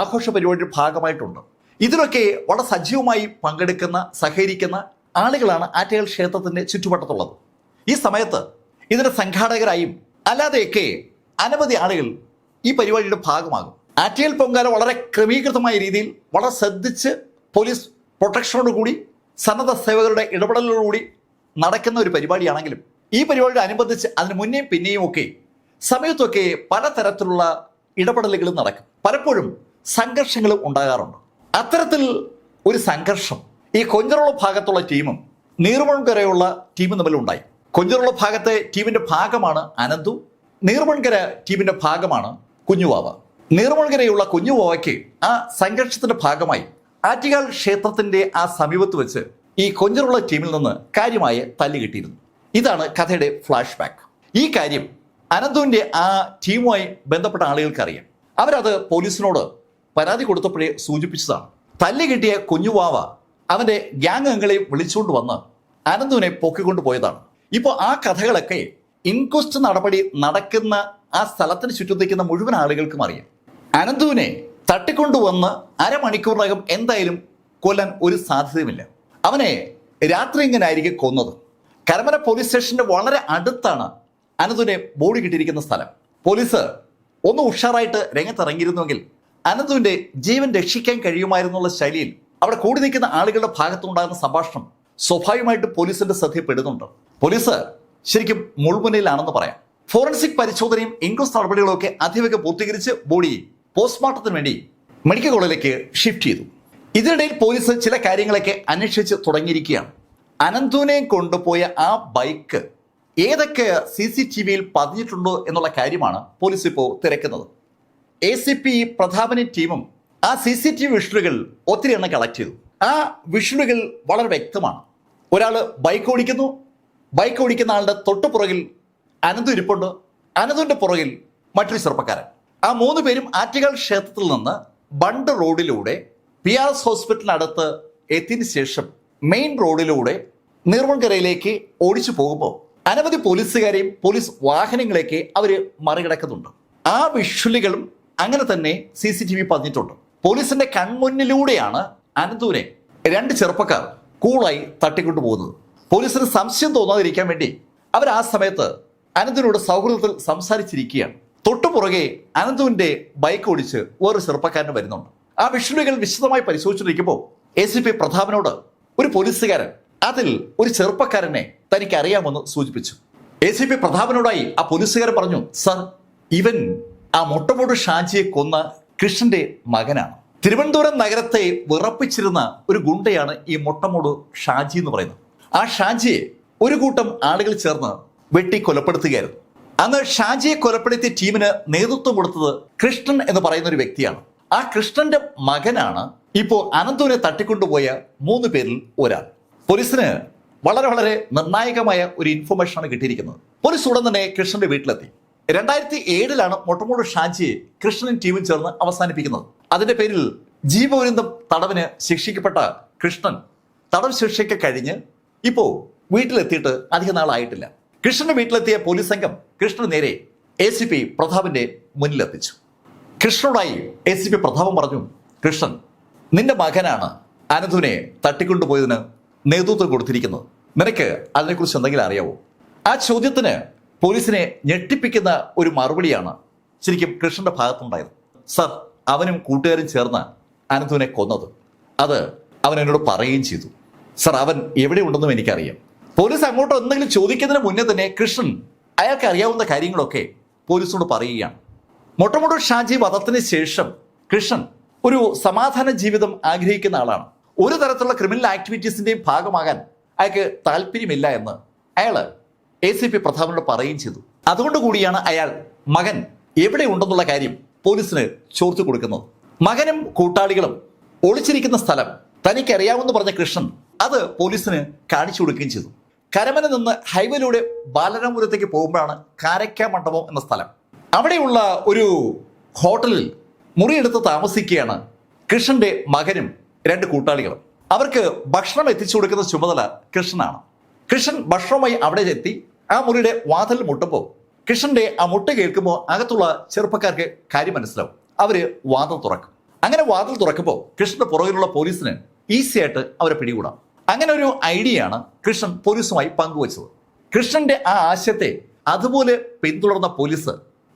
ആഘോഷ പരിപാടിയുടെ ഭാഗമായിട്ടുണ്ട്. ഇതിലൊക്കെ വളരെ സജീവമായി പങ്കെടുക്കുന്ന സഹകരിക്കുന്ന ആളുകളാണ് ആറ്റുകാൽ ക്ഷേത്രത്തിന്റെ ചുറ്റുവട്ടത്തുള്ളത്. ഈ സമയത്ത് ഇതിന്റെ സംഘാടകരായും അല്ലാതെയൊക്കെ അനവധി ആളുകൾ ഈ പരിപാടിയുടെ ഭാഗമാകും. ആറ്റിയൽ പൊങ്കാല വളരെ ക്രമീകൃതമായ രീതിയിൽ വളരെ ശ്രദ്ധിച്ച് പോലീസ് പ്രൊട്ടക്ഷനോടുകൂടി സന്നദ്ധ സേവകരുടെ ഇടപെടലോടുകൂടി നടക്കുന്ന ഒരു പരിപാടിയാണെങ്കിലും ഈ പരിപാടിയോട് അനുബന്ധിച്ച് അതിന് മുന്നേയും പിന്നെയും ഒക്കെ സമയത്തൊക്കെ പലതരത്തിലുള്ള ഇടപെടലുകളും നടക്കും. പലപ്പോഴും സംഘർഷങ്ങളും ഉണ്ടാകാറുണ്ട്. അത്തരത്തിൽ ഒരു സംഘർഷം ഈ കൊഞ്ചറുള്ള ഭാഗത്തുള്ള ടീമും നീർമൺകരയുള്ള ടീമും തമ്മിലുണ്ടായി കൊഞ്ചറുള്ള ഭാഗത്തെ ടീമിന്റെ ഭാഗമാണ് അനന്തു. നീർമൺകര ടീമിന്റെ ഭാഗമാണ് കുഞ്ഞുവാവ. നീർമൺകരയുള്ള കുഞ്ഞുവോവയ്ക്ക് ആ സംഘർഷത്തിന്റെ ഭാഗമായി ആറ്റുകാൽ ക്ഷേത്രത്തിന്റെ ആ സമീപത്ത് വെച്ച് ഈ കൊഞ്ചറുള്ള ടീമിൽ നിന്ന് കാര്യമായ തല്ല് കിട്ടിയിരുന്നു. ഇതാണ് കഥയുടെ ഫ്ലാഷ് ബാക്ക് ഈ കാര്യം അനന്തുവിന്റെ ആ ടീമുമായി ബന്ധപ്പെട്ട ആളുകൾക്ക് അറിയാം അവരത് പോലീസിനോട് പരാതി കൊടുത്തപ്പോഴേ സൂചിപ്പിച്ചതാണ്. തല്ല് കിട്ടിയ കുഞ്ഞുവാവ അവന്റെ ഗ്യാങ് അംഗങ്ങളെ വിളിച്ചുകൊണ്ട് വന്ന് അനന്തുവിനെ പൊക്കിക്കൊണ്ടു പോയതാണ്. ഇപ്പോൾ ആ കഥകളൊക്കെ ഇൻക്വസ്റ്റ് നടപടി നടക്കുന്ന ആ സ്ഥലത്തിന് ചുറ്റും നിൽക്കുന്ന മുഴുവൻ ആളുകൾക്കും അറിയാം. അനന്തുവിനെ തട്ടിക്കൊണ്ടുവന്ന് അരമണിക്കൂറിനകം എന്തായാലും കൊല്ലാൻ ഒരു സാധ്യതയുമില്ല. അവനെ രാത്രി ഇങ്ങനെ ആയിരിക്കും കൊന്നത്? കരമന പോലീസ് സ്റ്റേഷന്റെ വളരെ അടുത്താണ് അനന്തുവിനെ ബോഡി കിട്ടിയിരിക്കുന്ന സ്ഥലം. പോലീസ് ഒന്ന് ഉഷാറായിട്ട് രംഗത്തിറങ്ങിയിരുന്നുവെങ്കിൽ അനന്തുവിന്റെ ജീവൻ രക്ഷിക്കാൻ കഴിയുമായിരുന്നുള്ള ശൈലിയിൽ അവിടെ കൂടി നിൽക്കുന്ന ആളുകളുടെ ഭാഗത്തുണ്ടാകുന്ന സംഭാഷണം സ്വാഭാവികമായിട്ട് പോലീസിന്റെ ശ്രദ്ധയിൽപ്പെടുന്നുണ്ട്. പോലീസ് ശരിക്കും മുൾമുനയിലാണെന്ന് പറയാം. ഫോറൻസിക് പരിശോധനയും ഇൻക്വസ്റ്റ് നടപടികളും ഒക്കെ അതിവേഗം പൂർത്തീകരിച്ച് ബോഡി പോസ്റ്റ്മോർട്ടത്തിന് വേണ്ടി മെഡിക്കൽ കോളേജിലേക്ക് ഷിഫ്റ്റ് ചെയ്തു. ഇതിനിടയിൽ പോലീസ് ചില കാര്യങ്ങളൊക്കെ അന്വേഷിച്ച് തുടങ്ങിയിരിക്കുകയാണ്. അനന്തുവിനെ കൊണ്ടുപോയ ആ ബൈക്ക് ഏതൊക്കെ സി സി ടി വിയിൽ പതിഞ്ഞിട്ടുണ്ടോ എന്നുള്ള കാര്യമാണ് പോലീസ് ഇപ്പോൾ തിരക്കുന്നത്. എ സി പി പ്രധാപനി ടീമും ആ സി സി ടി വി വിഷ്ണുകൾ ഒത്തിരി എണ്ണം കളക്ട് ചെയ്തു. ആ വിഷ്ണുകൾ വളരെ വ്യക്തമാണ്. ഒരാൾ ബൈക്ക് ഓടിക്കുന്നു. ബൈക്ക് ഓടിക്കുന്ന ആളുടെ തൊട്ടു പുറകിൽ അനന്തു ഇരിപ്പുണ്ട്. അനന്തുവിന്റെ പുറകിൽ മറ്റൊരു ചെറുപ്പക്കാരൻ. ആ മൂന്ന് പേരും ആറ്റുകാൽ ക്ഷേത്രത്തിൽ നിന്ന് ബണ്ട് റോഡിലൂടെ പി ആർ എസ് ഹോസ്പിറ്റലിനടുത്ത് എത്തിയതിനു ശേഷം മെയിൻ റോഡിലൂടെ നീർമൺകരയിലേക്ക് ഓടിച്ചു പോകുമ്പോൾ അനവധി പോലീസുകാരെയും പോലീസ് വാഹനങ്ങളെയൊക്കെ അവർ മറികടക്കുന്നുണ്ട്. ആ വിഷ്വലുകളും അങ്ങനെ തന്നെ സി സി ടി വി പതിഞ്ഞിട്ടുണ്ട്. പോലീസിന്റെ കൺമുന്നിലൂടെയാണ് അനന്തൂരെ രണ്ട് ചെറുപ്പക്കാർ കൂളായി തട്ടിക്കൊണ്ടു പോകുന്നത്. പോലീസിന് സംശയം തോന്നാതിരിക്കാൻ വേണ്ടി അവർ ആ സമയത്ത് അനന്തുവിനോട് സൗഹൃദത്തിൽ സംസാരിച്ചിരിക്കുകയാണ്. തൊട്ടു പുറകെ അനന്തുവിന്റെ ബൈക്ക് ഓടിച്ച് വേറൊരു ചെറുപ്പക്കാരന് വരുന്നുണ്ട്. ആ വിഷ്വലുകൾ വിശദമായി പരിശോധിച്ചിരിക്കുമ്പോൾ എ സി പി പ്രതാപനോട് ഒരു പോലീസുകാരൻ അതിൽ ഒരു ചെറുപ്പക്കാരനെ തനിക്ക് അറിയാമെന്ന് സൂചിപ്പിച്ചു. എ സി പി പ്രതാപനോടായി ആ പോലീസുകാരൻ പറഞ്ഞു സർ ഇവൻ ആ മൊട്ടമോട് ഷാജിയെ കൊന്ന കൃഷ്ണന്റെ മകനാണ്. തിരുവനന്തപുരം നഗരത്തെ വിറപ്പിച്ചിരുന്ന ഒരു ഗുണ്ടയാണ് ഈ മൊട്ടമോട് ഷാജി എന്ന് പറയുന്നത്. ആ ഷാജിയെ ഒരു കൂട്ടം ആളുകൾ ചേർന്ന് വെട്ടി കൊലപ്പെടുത്തുകയായിരുന്നു അന്ന് ഷാജിയെ കൊലപ്പെടുത്തിയ ടീമിന് നേതൃത്വം കൊടുത്തത് കൃഷ്ണൻ എന്ന് പറയുന്ന ഒരു വ്യക്തിയാണ്. ആ കൃഷ്ണന്റെ മകനാണ് ഇപ്പോൾ അനന്തുവിനെ തട്ടിക്കൊണ്ടുപോയ മൂന്ന് പേരിൽ ഒരാൾ. പോലീസിന് വളരെ വളരെ നിർണായകമായ ഒരു ഇൻഫർമേഷനാണ് കിട്ടിയിരിക്കുന്നത്. പോലീസ് ഉടൻ തന്നെ കൃഷ്ണന്റെ വീട്ടിലെത്തി. രണ്ടായിരത്തി ഏഴിലാണ് മൊട്ടമോട് ഷാജിയെ കൃഷ്ണനും ടീമും ചേർന്ന് അവസാനിപ്പിക്കുന്നത്. അതിന്റെ പേരിൽ ജീവപര്യന്തം തടവിന് ശിക്ഷിക്കപ്പെട്ട കൃഷ്ണൻ തടവ് ശിക്ഷയ്ക്ക് കഴിഞ്ഞ് ഇപ്പോൾ വീട്ടിലെത്തിയിട്ട് അധിക നാളായിട്ടില്ല കൃഷ്ണന്റെ വീട്ടിലെത്തിയ പോലീസ് സംഘം കൃഷ്ണന് നേരെ എ സി പി പ്രതാപിന്റെ മുന്നിലെത്തിച്ചു. കൃഷ്ണനോടായി എ സി പി പ്രതാപം പറഞ്ഞു കൃഷ്ണൻ നിന്റെ മകനാണ് അനന്തുവിനെ തട്ടിക്കൊണ്ടുപോയതിന് നേതൃത്വം കൊടുത്തിരിക്കുന്നത് നിനക്ക് അതിനെക്കുറിച്ച് എന്തെങ്കിലും അറിയാവോ? ആ ചോദ്യത്തിന് പോലീസിനെ ഞെട്ടിപ്പിക്കുന്ന ഒരു മറുപടിയാണ് ശരിക്കും കൃഷ്ണന്റെ ഭാഗത്തുണ്ടായത്. സർ അവനും കൂട്ടുകാരും ചേർന്ന് അനന്തുവിനെ കൊന്നത്. അത് അവൻ എന്നോട് പറയുകയും ചെയ്തു. സർ അവൻ എവിടെ ഉണ്ടെന്നും എനിക്കറിയാം. പോലീസ് അങ്ങോട്ട് എന്തെങ്കിലും ചോദിക്കുന്നതിന് മുന്നേ തന്നെ കൃഷ്ണൻ അയാൾക്ക് അറിയാവുന്ന കാര്യങ്ങളൊക്കെ പോലീസിനോട് പറയുകയാണ്. മൊട്ടമൊട്ട ഷാജി വധത്തിന് ശേഷം കൃഷ്ണൻ ഒരു സമാധാന ജീവിതം ആഗ്രഹിക്കുന്ന ആളാണ്. ഒരു തരത്തിലുള്ള ക്രിമിനൽ ആക്ടിവിറ്റീസിന്റെയും ഭാഗമാകാൻ അയാൾക്ക് താല്പര്യമില്ല എന്ന് അയാൾ എ സി പി പ്രധാനോട് പറയുകയും ചെയ്തു. അതുകൊണ്ട് കൂടിയാണ് അയാൾ മകൻ എവിടെ ഉണ്ടെന്നുള്ള കാര്യം പോലീസിന് ചോർത്തു കൊടുക്കുന്നത്. മകനും കൂട്ടാളികളും ഒളിച്ചിരിക്കുന്ന സ്ഥലം തനിക്കറിയാമെന്ന് പറഞ്ഞ കൃഷ്ണൻ അത് പോലീസിന് കാണിച്ചു കൊടുക്കുകയും ചെയ്തു. കരമന നിന്ന് ഹൈവേയിലൂടെ ബാലരാമപുരത്തേക്ക് പോകുമ്പോഴാണ് കാരക്ക മണ്ഡപം എന്ന സ്ഥലം. അവിടെയുള്ള ഒരു ഹോട്ടലിൽ മുറിയെടുത്ത് താമസിക്കുകയാണ് കൃഷ്ണന്റെ മകനും രണ്ട് കൂട്ടാളികളും. അവർക്ക് ഭക്ഷണം എത്തിച്ചു കൊടുക്കുന്ന ചുമതല കൃഷ്ണനാണ്. കൃഷ്ണൻ ഭക്ഷണവുമായി അവിടെ എത്തി ആ മുറിയുടെ വാതിൽ മുട്ടുമ്പോൾ കൃഷ്ണന്റെ ആ മുട്ട കേൾക്കുമ്പോൾ അകത്തുള്ള ചെറുപ്പക്കാർക്ക് കാര്യം മനസ്സിലാവും. അവർ വാതിൽ തുറക്കും. അങ്ങനെ വാതിൽ തുറക്കുമ്പോൾ കൃഷ്ണന്റെ പുറകിലുള്ള പോലീസിന് ഈസി ആയിട്ട് അവരെ പിടികൂടാം. അങ്ങനെ ഒരു ഐഡിയയാണ് കൃഷ്ണൻ പോലീസുമായി പങ്കുവച്ചത്. കൃഷ്ണന്റെ ആ ആശയത്തെ അതുപോലെ പിന്തുടർന്ന പോലീസ്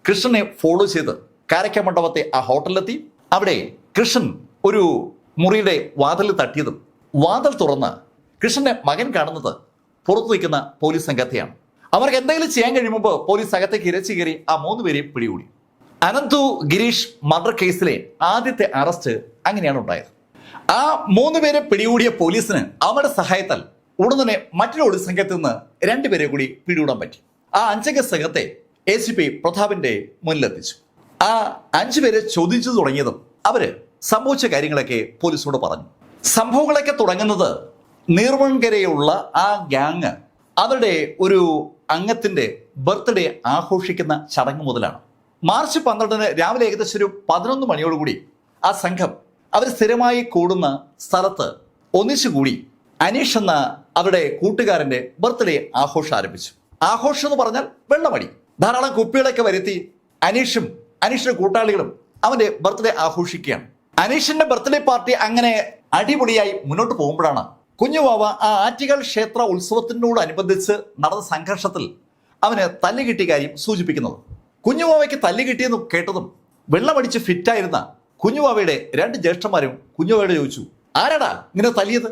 കൃഷ്ണനെ ഫോളോ ചെയ്ത് കാരക്ക മണ്ഡപത്തെ ആ ഹോട്ടലിലെത്തി. അവിടെ കൃഷ്ണൻ ഒരു മുറിയുടെ വാതിൽ തട്ടിയതും വാതിൽ തുറന്ന് കൃഷ്ണന്റെ മകൻ കാണുന്നത് പുറത്തു നിൽക്കുന്ന പോലീസ് സംഘത്തെയാണ്. അവർക്ക് എന്തെങ്കിലും ചെയ്യാൻ കഴിയുമ്പോൾ പോലീസ് അകത്തേക്ക് ഇരച്ചു കയറി ആ മൂന്ന് പേരെയും പിടികൂടി. അനന്തു ഗിരീഷ് മർഡർ കേസിലെ ആദ്യത്തെ അറസ്റ്റ് അങ്ങനെയാണ് ഉണ്ടായത്. ആ മൂന്ന് പേരെ പിടികൂടിയ പോലീസിന് അവരുടെ സഹായത്താൽ ഉടൻ തന്നെ മറ്റൊരു ഒളി സംഘത്തിൽ നിന്ന് രണ്ടുപേരെ കൂടി പിടികൂടാൻ പറ്റി. ആ അഞ്ചംഗ സംഘത്തെ എ സി പി പ്രതാപിന്റെ മുന്നിലെത്തിച്ചു. ആ അഞ്ചു പേരെ ചോദിച്ചു തുടങ്ങിയതും അവർ സംഭവിച്ച കാര്യങ്ങളൊക്കെ പോലീസിനോട് പറഞ്ഞു. സംഭവങ്ങളൊക്കെ തുടങ്ങുന്നത് നീർവൺകരയുള്ള ആ ഗ്യാങ് അവരുടെ ഒരു അംഗത്തിന്റെ ബർത്ത്ഡേ ആഘോഷിക്കുന്ന ചടങ്ങ് മുതലാണ്. മാർച്ച് പന്ത്രണ്ടിന് രാവിലെ ഏകദേശം ഒരു പതിനൊന്ന് മണിയോടുകൂടി ആ സംഘം അവർ സ്ഥിരമായി കൂടുന്ന സ്ഥലത്ത് ഒന്നിച്ചുകൂടി അനീഷ് എന്ന അവരുടെ കൂട്ടുകാരന്റെ ബർത്ത്ഡേ ആഘോഷം ആരംഭിച്ചു. ആഘോഷം എന്ന് പറഞ്ഞാൽ വെള്ളമടി. ധാരാളം കുപ്പികളൊക്കെ വരുത്തി അനീഷും അനീഷിന്റെ കൂട്ടാളികളും അവന്റെ ബർത്ത്ഡേ ആഘോഷിക്കുകയാണ്. അനീഷിന്റെ ബർത്ത്ഡേ പാർട്ടി അങ്ങനെ അടിപൊളിയായി മുന്നോട്ട് പോകുമ്പോഴാണ് കുഞ്ഞുവാവ ആ ആറ്റികൾ ക്ഷേത്ര ഉത്സവത്തിനോടനുബന്ധിച്ച് നടന്ന സംഘർഷത്തിൽ അവന് തല്ല് കിട്ടിയ കാര്യം സൂചിപ്പിക്കുന്നത്. കുഞ്ഞുവാവയ്ക്ക് തല്ല് കിട്ടിയെന്ന് കേട്ടതും വെള്ളമടിച്ച് ഫിറ്റായിരുന്ന കുഞ്ഞുവാവയുടെ രണ്ട് ജ്യേഷ്ഠന്മാരും കുഞ്ഞുവാവയുടെ ചോദിച്ചു ആരാടാ ഇങ്ങനെ തല്ലിയത്?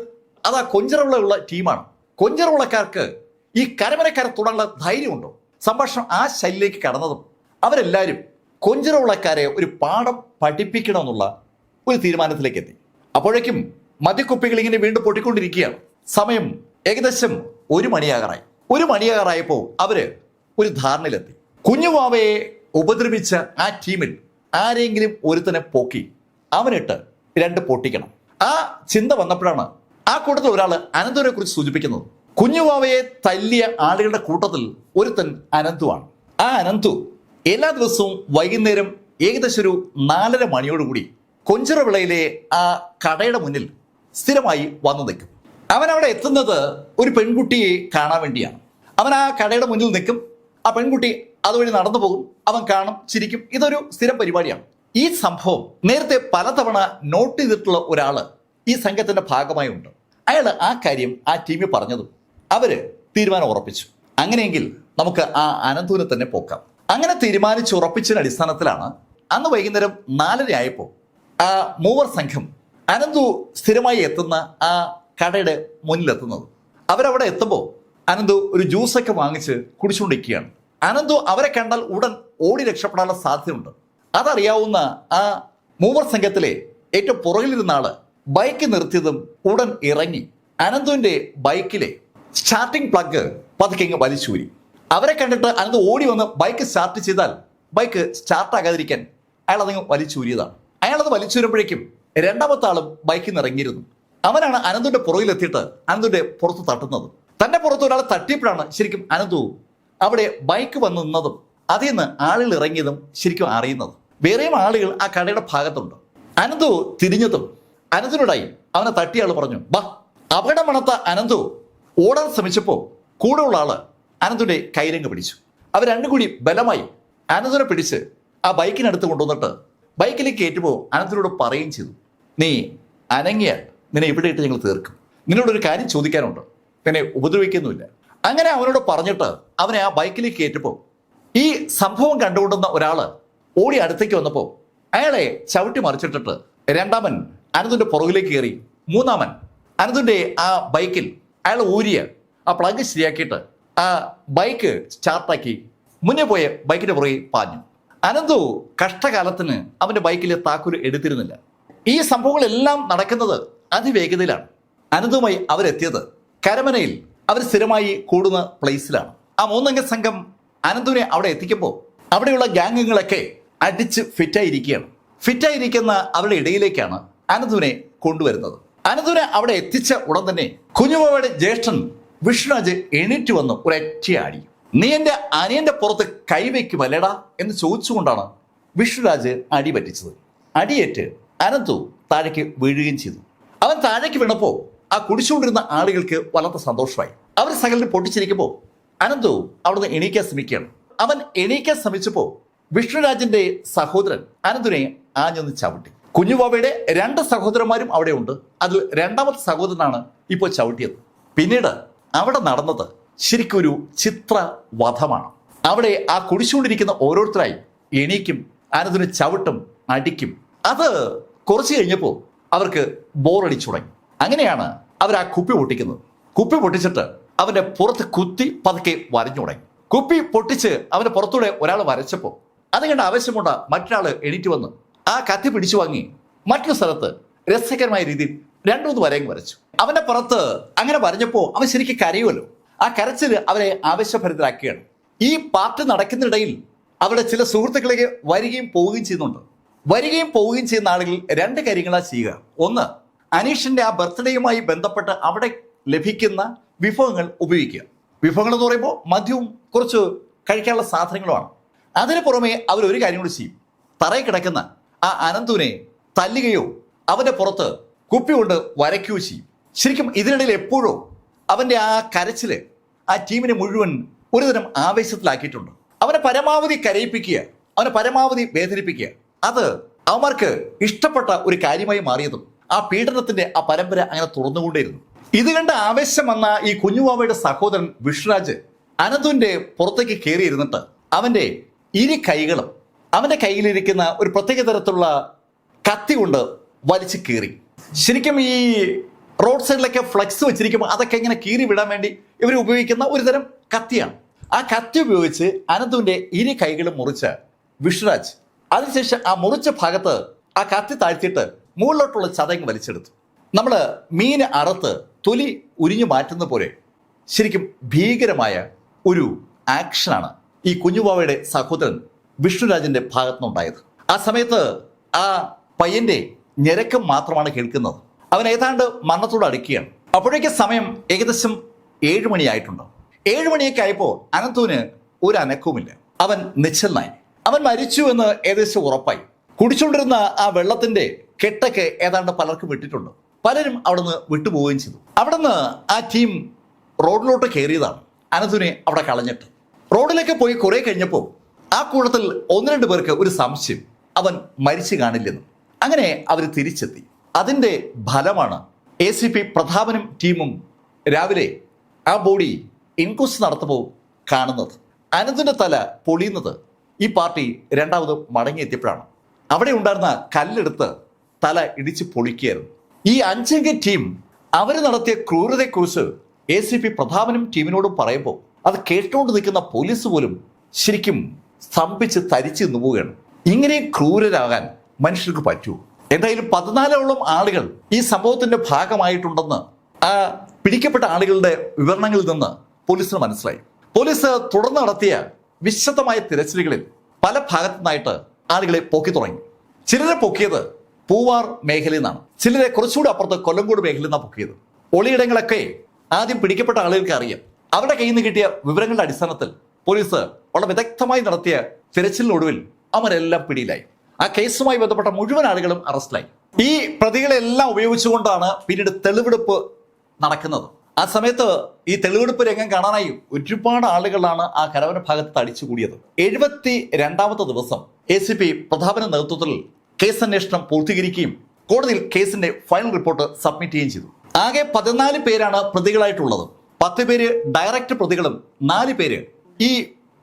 അതാ കൊഞ്ചറവിളയുള്ള ടീമാണ്. കൊഞ്ചറവിളക്കാർക്ക് ഈ കരമനക്കര തുടങ്ങുന്ന ധൈര്യമുണ്ടോ? സംഭാഷണം ആ ശൈലിയിലേക്ക് കടന്നതും അവരെല്ലാവരും കൊഞ്ചറവിളക്കാരെ ഒരു പാഠം പഠിപ്പിക്കണമെന്നുള്ള ഒരു തീരുമാനത്തിലേക്ക് എത്തി. അപ്പോഴേക്കും മദ്യക്കുപ്പികൾ ഇങ്ങനെ വീണ്ടും പൊട്ടിക്കൊണ്ടിരിക്കുകയാണ്. സമയം ഏകദേശം ഒരു മണിയാകാറായി. ഒരു മണിയാകാറായപ്പോൾ അവർ ഒരു ധാരണയിലെത്തി. കുഞ്ഞുവാവയെ ഉപദ്രവിച്ച ആ ടീമിൽ ആരെങ്കിലും ഒരുത്തനെ പോക്കി അവനിട്ട് രണ്ട് പൊട്ടിക്കണം. ആ ചിന്ത വന്നപ്പോഴാണ് ആ കൂട്ടത്തിൽ ഒരാൾ അനന്തുവിനെ കുറിച്ച് സൂചിപ്പിക്കുന്നത്. കുഞ്ഞുവാവയെ തല്ലിയ ആളുകളുടെ കൂട്ടത്തിൽ ഒരുത്തൻ അനന്തുവാണ്. ആ അനന്തു എല്ലാ ദിവസവും വൈകുന്നേരം ഏകദേശം ഒരു നാലര മണിയോടുകൂടി കൊഞ്ചിറവിളയിലെ ആ കടയുടെ മുന്നിൽ സ്ഥിരമായി വന്നു നിൽക്കും. അവൻ അവിടെ എത്തുന്നത് ഒരു പെൺകുട്ടിയെ കാണാൻ വേണ്ടിയാണ്. അവൻ ആ കടയുടെ മുന്നിൽ നിൽക്കും. ആ പെൺകുട്ടി അതുവഴി നടന്നു പോകും. അവൻ കാണും ചിരിക്കും. ഇതൊരു സ്ഥിരം പരിപാടിയാണ്. ഈ സംഭവം നേരത്തെ പലതവണ നോട്ട് ചെയ്തിട്ടുള്ള ഒരാൾ ഈ സംഘത്തിന്റെ ഭാഗമായി ഉണ്ട്. അയാൾ ആ കാര്യം ആ ടീമിൽ പറഞ്ഞതും അവർ തീരുമാനം ഉറപ്പിച്ചു. അങ്ങനെയെങ്കിൽ നമുക്ക് ആ അനന്തൂരെ തന്നെ പോക്കാം. അങ്ങനെ തീരുമാനിച്ച് ഉറപ്പിച്ചതിന് അടിസ്ഥാനത്തിലാണ് അന്ന് വൈകുന്നേരം നാലര ആയപ്പോൾ ആ മൂവർ സംഘം അനന്തു സ്ഥിരമായി എത്തുന്ന ആ കടയുടെ മുന്നിലെത്തുന്നത്. അവരവിടെ എത്തുമ്പോൾ അനന്തു ഒരു ജ്യൂസൊക്കെ വാങ്ങിച്ച് കുടിച്ചുകൊണ്ടിരിക്കുകയാണ്. അനന്തു അവരെ കണ്ടാൽ ഉടൻ ഓടി രക്ഷപ്പെടാനുള്ള സാധ്യതയുണ്ട്. അതറിയാവുന്ന ആ മൂവർ സംഘത്തിലെ ഏറ്റവും പുറകിലിരുന്ന ആൾ ബൈക്ക് നിർത്തിയതും ഉടൻ ഇറങ്ങി. അനന്തുവിന്റെ ബൈക്കിലെ സ്റ്റാർട്ടിംഗ് പ്ലഗ് പതുക്കെ ഇങ്ങ് വലിച്ചൂരി. അവരെ കണ്ടിട്ട് അനന്ത് ഓടി വന്ന് ബൈക്ക് സ്റ്റാർട്ട് ചെയ്താൽ ബൈക്ക് സ്റ്റാർട്ടാകാതിരിക്കാൻ അയാൾ അതങ്ങ് വലിച്ചൂരിയതാണ്. അയാളത് വലിച്ചൂരുമ്പോഴേക്കും രണ്ടാമത്തെ ആളും ബൈക്കിൽ നിന്ന് ഇറങ്ങിയിരുന്നു. അവനാണ് അനന്തുവിന്റെ പുറകിലെത്തിയിട്ട് അനന്തുവിന്റെ പുറത്ത് തട്ടുന്നത്. തന്റെ പുറത്ത് ഒരാൾ തട്ടിയപ്പോഴാണ് ശരിക്കും അനന്തു അവിടെ ബൈക്ക് വന്ന് നിന്നതും അതിൽ നിന്ന് ആളുകൾ ഇറങ്ങിയതും ശരിക്കും അറിയുന്നത്. വേറെയും ആളുകൾ ആ കടയുടെ ഭാഗത്തുണ്ട്. അനന്തു തിരിഞ്ഞതും അനന്തിനോടായി അവനെ തട്ടിയ ആൾ പറഞ്ഞു ബാ അപകടം മണത്ത അനന്തു ഓടാൻ ശ്രമിച്ചപ്പോൾ കൂടെയുള്ള ആൾ അനന്തുവിന്റെ കൈരംഗ് പിടിച്ചു. അവർ രണ്ടും കൂടി ബലമായി അനന്തിനെ പിടിച്ച് ആ ബൈക്കിനടുത്ത് കൊണ്ടുവന്നിട്ട് ബൈക്കിലേക്ക് കയറ്റുമ്പോൾ അനന്തിനോട് പറയുകയും ചെയ്തു നീ അനങ്ങിയാൽ നിന്നെ ഇവിടെ ഇട്ട് ഞങ്ങൾ തീർക്കും. നിന്നോടൊരു കാര്യം ചോദിക്കാനുണ്ട്. നിന്നെ ഉപദ്രവിക്കുന്നുമില്ല. അങ്ങനെ അവനോട് പറഞ്ഞിട്ട് അവനെ ആ ബൈക്കിലേക്ക് കയറ്റിപ്പോ ഈ സംഭവം കണ്ടുകൊണ്ടുന്ന ഒരാൾ ഓടി അടുത്തേക്ക് വന്നപ്പോൾ അയാളെ ചവിട്ടി മറിച്ചിട്ടിട്ട് രണ്ടാമൻ അനന്തിന്റെ പുറകിലേക്ക് കയറി. മൂന്നാമൻ അനന്തിന്റെ ആ ബൈക്കിൽ അയാൾ ഊരിയ ആ പ്ലഗ് ശരിയാക്കിയിട്ട് ആ ബൈക്ക് സ്റ്റാർട്ടാക്കി മുന്നേ പോയ ബൈക്കിന്റെ പുറകെ പാഞ്ഞു. അനന്തു കഷ്ടകാലത്തിന് അവന്റെ ബൈക്കിലെ താക്കൂര് എടുത്തിരുന്നില്ല. ഈ സംഭവങ്ങളെല്ലാം നടക്കുന്നത് അതിവേഗതയിലാണ്. അനന്തുമായി അവരെത്തിയത് കരമനയിൽ അവർ സ്ഥിരമായി കൂടുന്ന പ്ലേസിലാണ് ആ മൂന്നംഗ സംഘം അനന്തുവിനെ അവിടെ എത്തിക്കുമ്പോൾ അവിടെയുള്ള ഗ്യാങ്ങുകളൊക്കെ അടിച്ച് ഫിറ്റായിരിക്കുകയാണ്. ഫിറ്റായിരിക്കുന്ന അവരുടെ ഇടയിലേക്കാണ് അനന്തുവിനെ കൊണ്ടുവരുന്നത്. അനന്തുവിനെ അവിടെ എത്തിച്ച ഉടൻ തന്നെ കുഞ്ഞുമാവയുടെ ജ്യേഷ്ഠൻ വിഷ്ണുരാജ് എണീറ്റ് വന്ന് ഒരൊറ്റയാടി നീ എന്റെ അനിയന്റെ പുറത്ത് കൈവയ്ക്കുമല്ലേടാ? എന്ന് ചോദിച്ചുകൊണ്ടാണ് വിഷ്ണുരാജ് അടി പറ്റിച്ചത്. അടിയേറ്റ് അനന്തു താഴേക്ക് വീഴുകയും ചെയ്തു. അവൻ താഴേക്ക് വീണപ്പോൾ ആ കുടിച്ചുകൊണ്ടിരുന്ന ആളുകൾക്ക് വല്ലാത്ത സന്തോഷമായി. അവർ സകലിന് പൊട്ടിച്ചിരിക്കുമ്പോൾ അനന്തു അവിടുന്ന് എണീക്കാൻ ശ്രമിക്കുകയാണ്. അവൻ എണീക്കാൻ ശ്രമിച്ചപ്പോൾ വിഷ്ണുരാജന്റെ സഹോദരൻ അനന്തുനെ ആഞ്ഞൊന്ന് ചവിട്ടി. കുഞ്ഞുവാവയുടെ രണ്ട് സഹോദരന്മാരും അവിടെ ഉണ്ട്. അതിൽ രണ്ടാമത്തെ സഹോദരനാണ് ഇപ്പോൾ ചവിട്ടിയത്. പിന്നീട് അവിടെ നടന്നത് ശരിക്കൊരു ചിത്രവധമാണ്. അവിടെ ആ കുടിച്ചുകൊണ്ടിരിക്കുന്ന ഓരോരുത്തരായി എണീക്കും അനന്തിന് ചവിട്ടും അടിക്കും. അത് കുറച്ച് കഴിഞ്ഞപ്പോൾ അവർക്ക് ബോറടിച്ചു തുടങ്ങി. അങ്ങനെയാണ് അവർ ആ കുപ്പി പൊട്ടിക്കുന്നത്. കുപ്പി പൊട്ടിച്ചിട്ട് അവന്റെ പുറത്ത് കുത്തി പതുക്കെ വരഞ്ഞു തുടങ്ങി. കുപ്പി പൊട്ടിച്ച് അവന്റെ പുറത്തൂടെ ഒരാൾ വരച്ചപ്പോൾ അത് കണ്ട ആവശ്യമുണ്ട മറ്റൊരാൾ എണീറ്റ് വന്ന് ആ കത്തി പിടിച്ചു വാങ്ങി മറ്റൊരു സ്ഥലത്ത് രസകരമായ രീതിയിൽ രണ്ടു മൂന്ന് വരയും വരച്ചു. അവന്റെ പുറത്ത് അങ്ങനെ വരഞ്ഞപ്പോൾ അവൻ ശരിക്കും കരയുമല്ലോ ആ കരച്ചിൽ അവരെ ആവശ്യഭരിതരാക്കുകയാണ് ഈ പാർട്ടി നടക്കുന്നിടയിൽ അവിടെ ചില സുഹൃത്തുക്കളേക്ക് വരികയും പോവുകയും ചെയ്യുന്നുണ്ട്. വരികയും പോവുകയും ചെയ്യുന്ന ആളുകൾ രണ്ട് കാര്യങ്ങളാണ് ചെയ്യുക. ഒന്ന് അനീഷിന്റെ ആ ബർത്ത്ഡേയുമായി ബന്ധപ്പെട്ട് അവിടെ ലഭിക്കുന്ന വിഭവങ്ങൾ ഉപയോഗിക്കുക. വിഭവങ്ങൾ എന്ന് പറയുമ്പോൾ മദ്യവും കുറച്ച് കഴിക്കാനുള്ള സാധനങ്ങളുമാണ്. അതിന് പുറമേ അവർ ഒരു കാര്യം കൂടി ചെയ്യും. തറയിൽ കിടക്കുന്ന ആ അനന്തുവിനെ തല്ലുകയോ അവന്റെ പുറത്ത് കുപ്പി കൊണ്ട് വരയ്ക്കുകയോ ചെയ്യും. ശരിക്കും ഇതിനിടയിൽ എപ്പോഴും അവന്റെ ആ കരച്ചിൽ ആ ടീമിനെ മുഴുവൻ ഒരുതരം ആവേശത്തിലാക്കിയിട്ടുണ്ട്. അവനെ പരമാവധി കരയിപ്പിക്കുക അവനെ പരമാവധി വേദനിപ്പിക്കുക. അത് അവന്മാർക്ക് ഇഷ്ടപ്പെട്ട ഒരു കാര്യമായി മാറിയതും ആ പീഡനത്തിന്റെ ആ പരമ്പര അങ്ങനെ തുറന്നുകൊണ്ടേയിരുന്നു. ഇത് കണ്ട് ആവേശം വന്ന ഈ കുഞ്ഞുവാവയുടെ സഹോദരൻ വിഷ്ണുരാജ് അനന്തുവിന്റെ പുറത്തേക്ക് കയറിയിരുന്നിട്ട് അവന്റെ ഇരു കൈകളും അവന്റെ കയ്യിലിരിക്കുന്ന ഒരു പ്രത്യേക തരത്തിലുള്ള കത്തി കൊണ്ട് വലിച്ചു കീറി. ശരിക്കും ഈ റോഡ് സൈഡിലൊക്കെ ഫ്ലക്സ് വെച്ചിരിക്കുമ്പോൾ അതൊക്കെ ഇങ്ങനെ കീറി വിടാൻ വേണ്ടി ഇവർ ഉപയോഗിക്കുന്ന ഒരു തരം കത്തിയാണ്. ആ കത്തി ഉപയോഗിച്ച് അനന്തുവിന്റെ ഇരു കൈകളും മുറിച്ച് വിഷ്ണുരാജ്. അതിനുശേഷം ആ മുറിച്ച ഭാഗത്ത് ആ കത്തി താഴ്ത്തിയിട്ട് മുകളിലോട്ടുള്ള ചതയും വലിച്ചെടുത്തു. നമ്മൾ മീൻ അറുത്ത് തൊലി ഉരിഞ്ഞു മാറ്റുന്ന പോലെ ശരിക്കും ഭീകരമായ ഒരു ആക്ഷനാണ് ഈ കുഞ്ഞുബാവയുടെ സഹോദരൻ വിഷ്ണുരാജന്റെ ഭാഗത്തുനിന്നുണ്ടായത് ആ സമയത്ത് ആ പയ്യന്റെ ഞരക്കം മാത്രമാണ് കേൾക്കുന്നത്. അവൻ ഏതാണ്ട് മരണത്തോട് അടുക്കുകയാണ്. അപ്പോഴേക്ക് സമയം ഏകദേശം ഏഴ് മണിയായിട്ടുണ്ട് ഏഴ് മണിയൊക്കെ ആയപ്പോൾ അനന്തുവിന് ഒരു അനക്കവുമില്ല. അവൻ നിശ്ചലനായി. അവൻ മരിച്ചു എന്ന് ഏകദേശം ഉറപ്പായി. കുടിച്ചുകൊണ്ടിരുന്ന ആ വെള്ളത്തിന്റെ കെട്ടൊക്കെ ഏതാണ്ട് പലർക്കും വിട്ടിട്ടുണ്ട്. പലരും അവിടുന്ന് വിട്ടുപോവുകയും ചെയ്തു. അവിടുന്ന് ആ ടീം റോഡിലോട്ട് കയറിയതാണ്. അനന്തുനെ അവിടെ കളഞ്ഞിട്ട്. റോഡിലേക്ക് പോയി കുറെ കഴിഞ്ഞപ്പോൾ ആ കൂട്ടത്തിൽ ഒന്ന് രണ്ട് പേർക്ക് ഒരു സംശയം. അവൻ മരിച്ചു കാണില്ലെന്ന്. അങ്ങനെ അവർ തിരിച്ചെത്തി. അതിന്റെ ഫലമാണ് എ സി പി പ്രതാപനും ടീമും രാവിലെ ആ ബോഡി ഇൻക്വസ്റ്റ് നടത്തുമ്പോൾ കാണുന്നത്. അനന്തിന്റെ തല പൊളിയുന്നത് ഈ പാർട്ടി രണ്ടാമത് മടങ്ങിയെത്തിയപ്പോഴാണ്. അവിടെ ഉണ്ടായിരുന്ന കല്ലെടുത്ത് തല ഇടിച്ച് പൊളിക്കുകയായിരുന്നു. ഈ അഞ്ചംഗ ടീം അവർ നടത്തിയ ക്രൂരതയെക്കുറിച്ച് എ സി പി പ്രധാനനും ടീമിനോടും പറയുമ്പോൾ അത് കേട്ടുകൊണ്ട് നിൽക്കുന്ന പോലീസ് പോലും ശരിക്കും സ്തംഭിച്ച് തരിച്ചു പോവുകയാണ് ഇങ്ങനെ ക്രൂരരാകാൻ മനുഷ്യർക്ക് പറ്റൂ. എന്തായാലും പതിനാലോളം ആളുകൾ ഈ സംഭവത്തിന്റെ ഭാഗമായിട്ടുണ്ടെന്ന് ആ പിടിക്കപ്പെട്ട ആളുകളുടെ വിവരണങ്ങളിൽ നിന്ന് പോലീസിന് മനസ്സിലായി. പോലീസ് തുടർന്ന് നടത്തിയ വിശദമായ തിരച്ചിലുകളിൽ പല ഭാഗത്തു നിന്നായിട്ട് ആളുകളെ പൊക്കി തുടങ്ങി. ചിലരെ പൊക്കിയത് പൂവാർ മേഖലയിൽ നിന്നാണ്. ചിലരെ കുറച്ചുകൂടി അപ്പുറത്ത് കൊല്ലങ്കോട് മേഖലയിൽ നിന്നാണ് പൊക്കിയത് ഒളിയിടങ്ങളൊക്കെ ആദ്യം പിടിക്കപ്പെട്ട ആളുകൾക്ക് അറിയാം. അവരുടെ കയ്യിൽ നിന്ന് കിട്ടിയ വിവരങ്ങളുടെ അടിസ്ഥാനത്തിൽ പോലീസ് വളരെ വിദഗ്ധമായി നടത്തിയ തിരച്ചിലിനൊടുവിൽ അവരെല്ലാം പിടിയിലായി. ആ കേസുമായി ബന്ധപ്പെട്ട മുഴുവൻ ആളുകളും അറസ്റ്റിലായി. ഈ പ്രതികളെല്ലാം ഉപയോഗിച്ചുകൊണ്ടാണ് പിന്നീട് തെളിവെടുപ്പ് നടക്കുന്നത്. ആ സമയത്ത് ഈ തെളിവെടുപ്പ് രംഗം കാണാനായി ഒരുപാട് ആളുകളാണ് ആ കരവന ഭാഗത്ത് അടിച്ചുകൂടിയത് എഴുപത്തി രണ്ടാമത്തെ ദിവസം എ സി പി പ്രതാപന നേതൃത്വത്തിൽ കേസ് അന്വേഷണം പൂർത്തീകരിക്കുകയും കോടതിയിൽ കേസിന്റെ ഫൈനൽ റിപ്പോർട്ട് സബ്മിറ്റ് ചെയ്യുകയും ചെയ്തു. ആകെ പതിനാല് പേരാണ് പ്രതികളായിട്ടുള്ളത്. പത്ത് പേര് ഡയറക്റ്റ് പ്രതികളും നാല് പേര് ഈ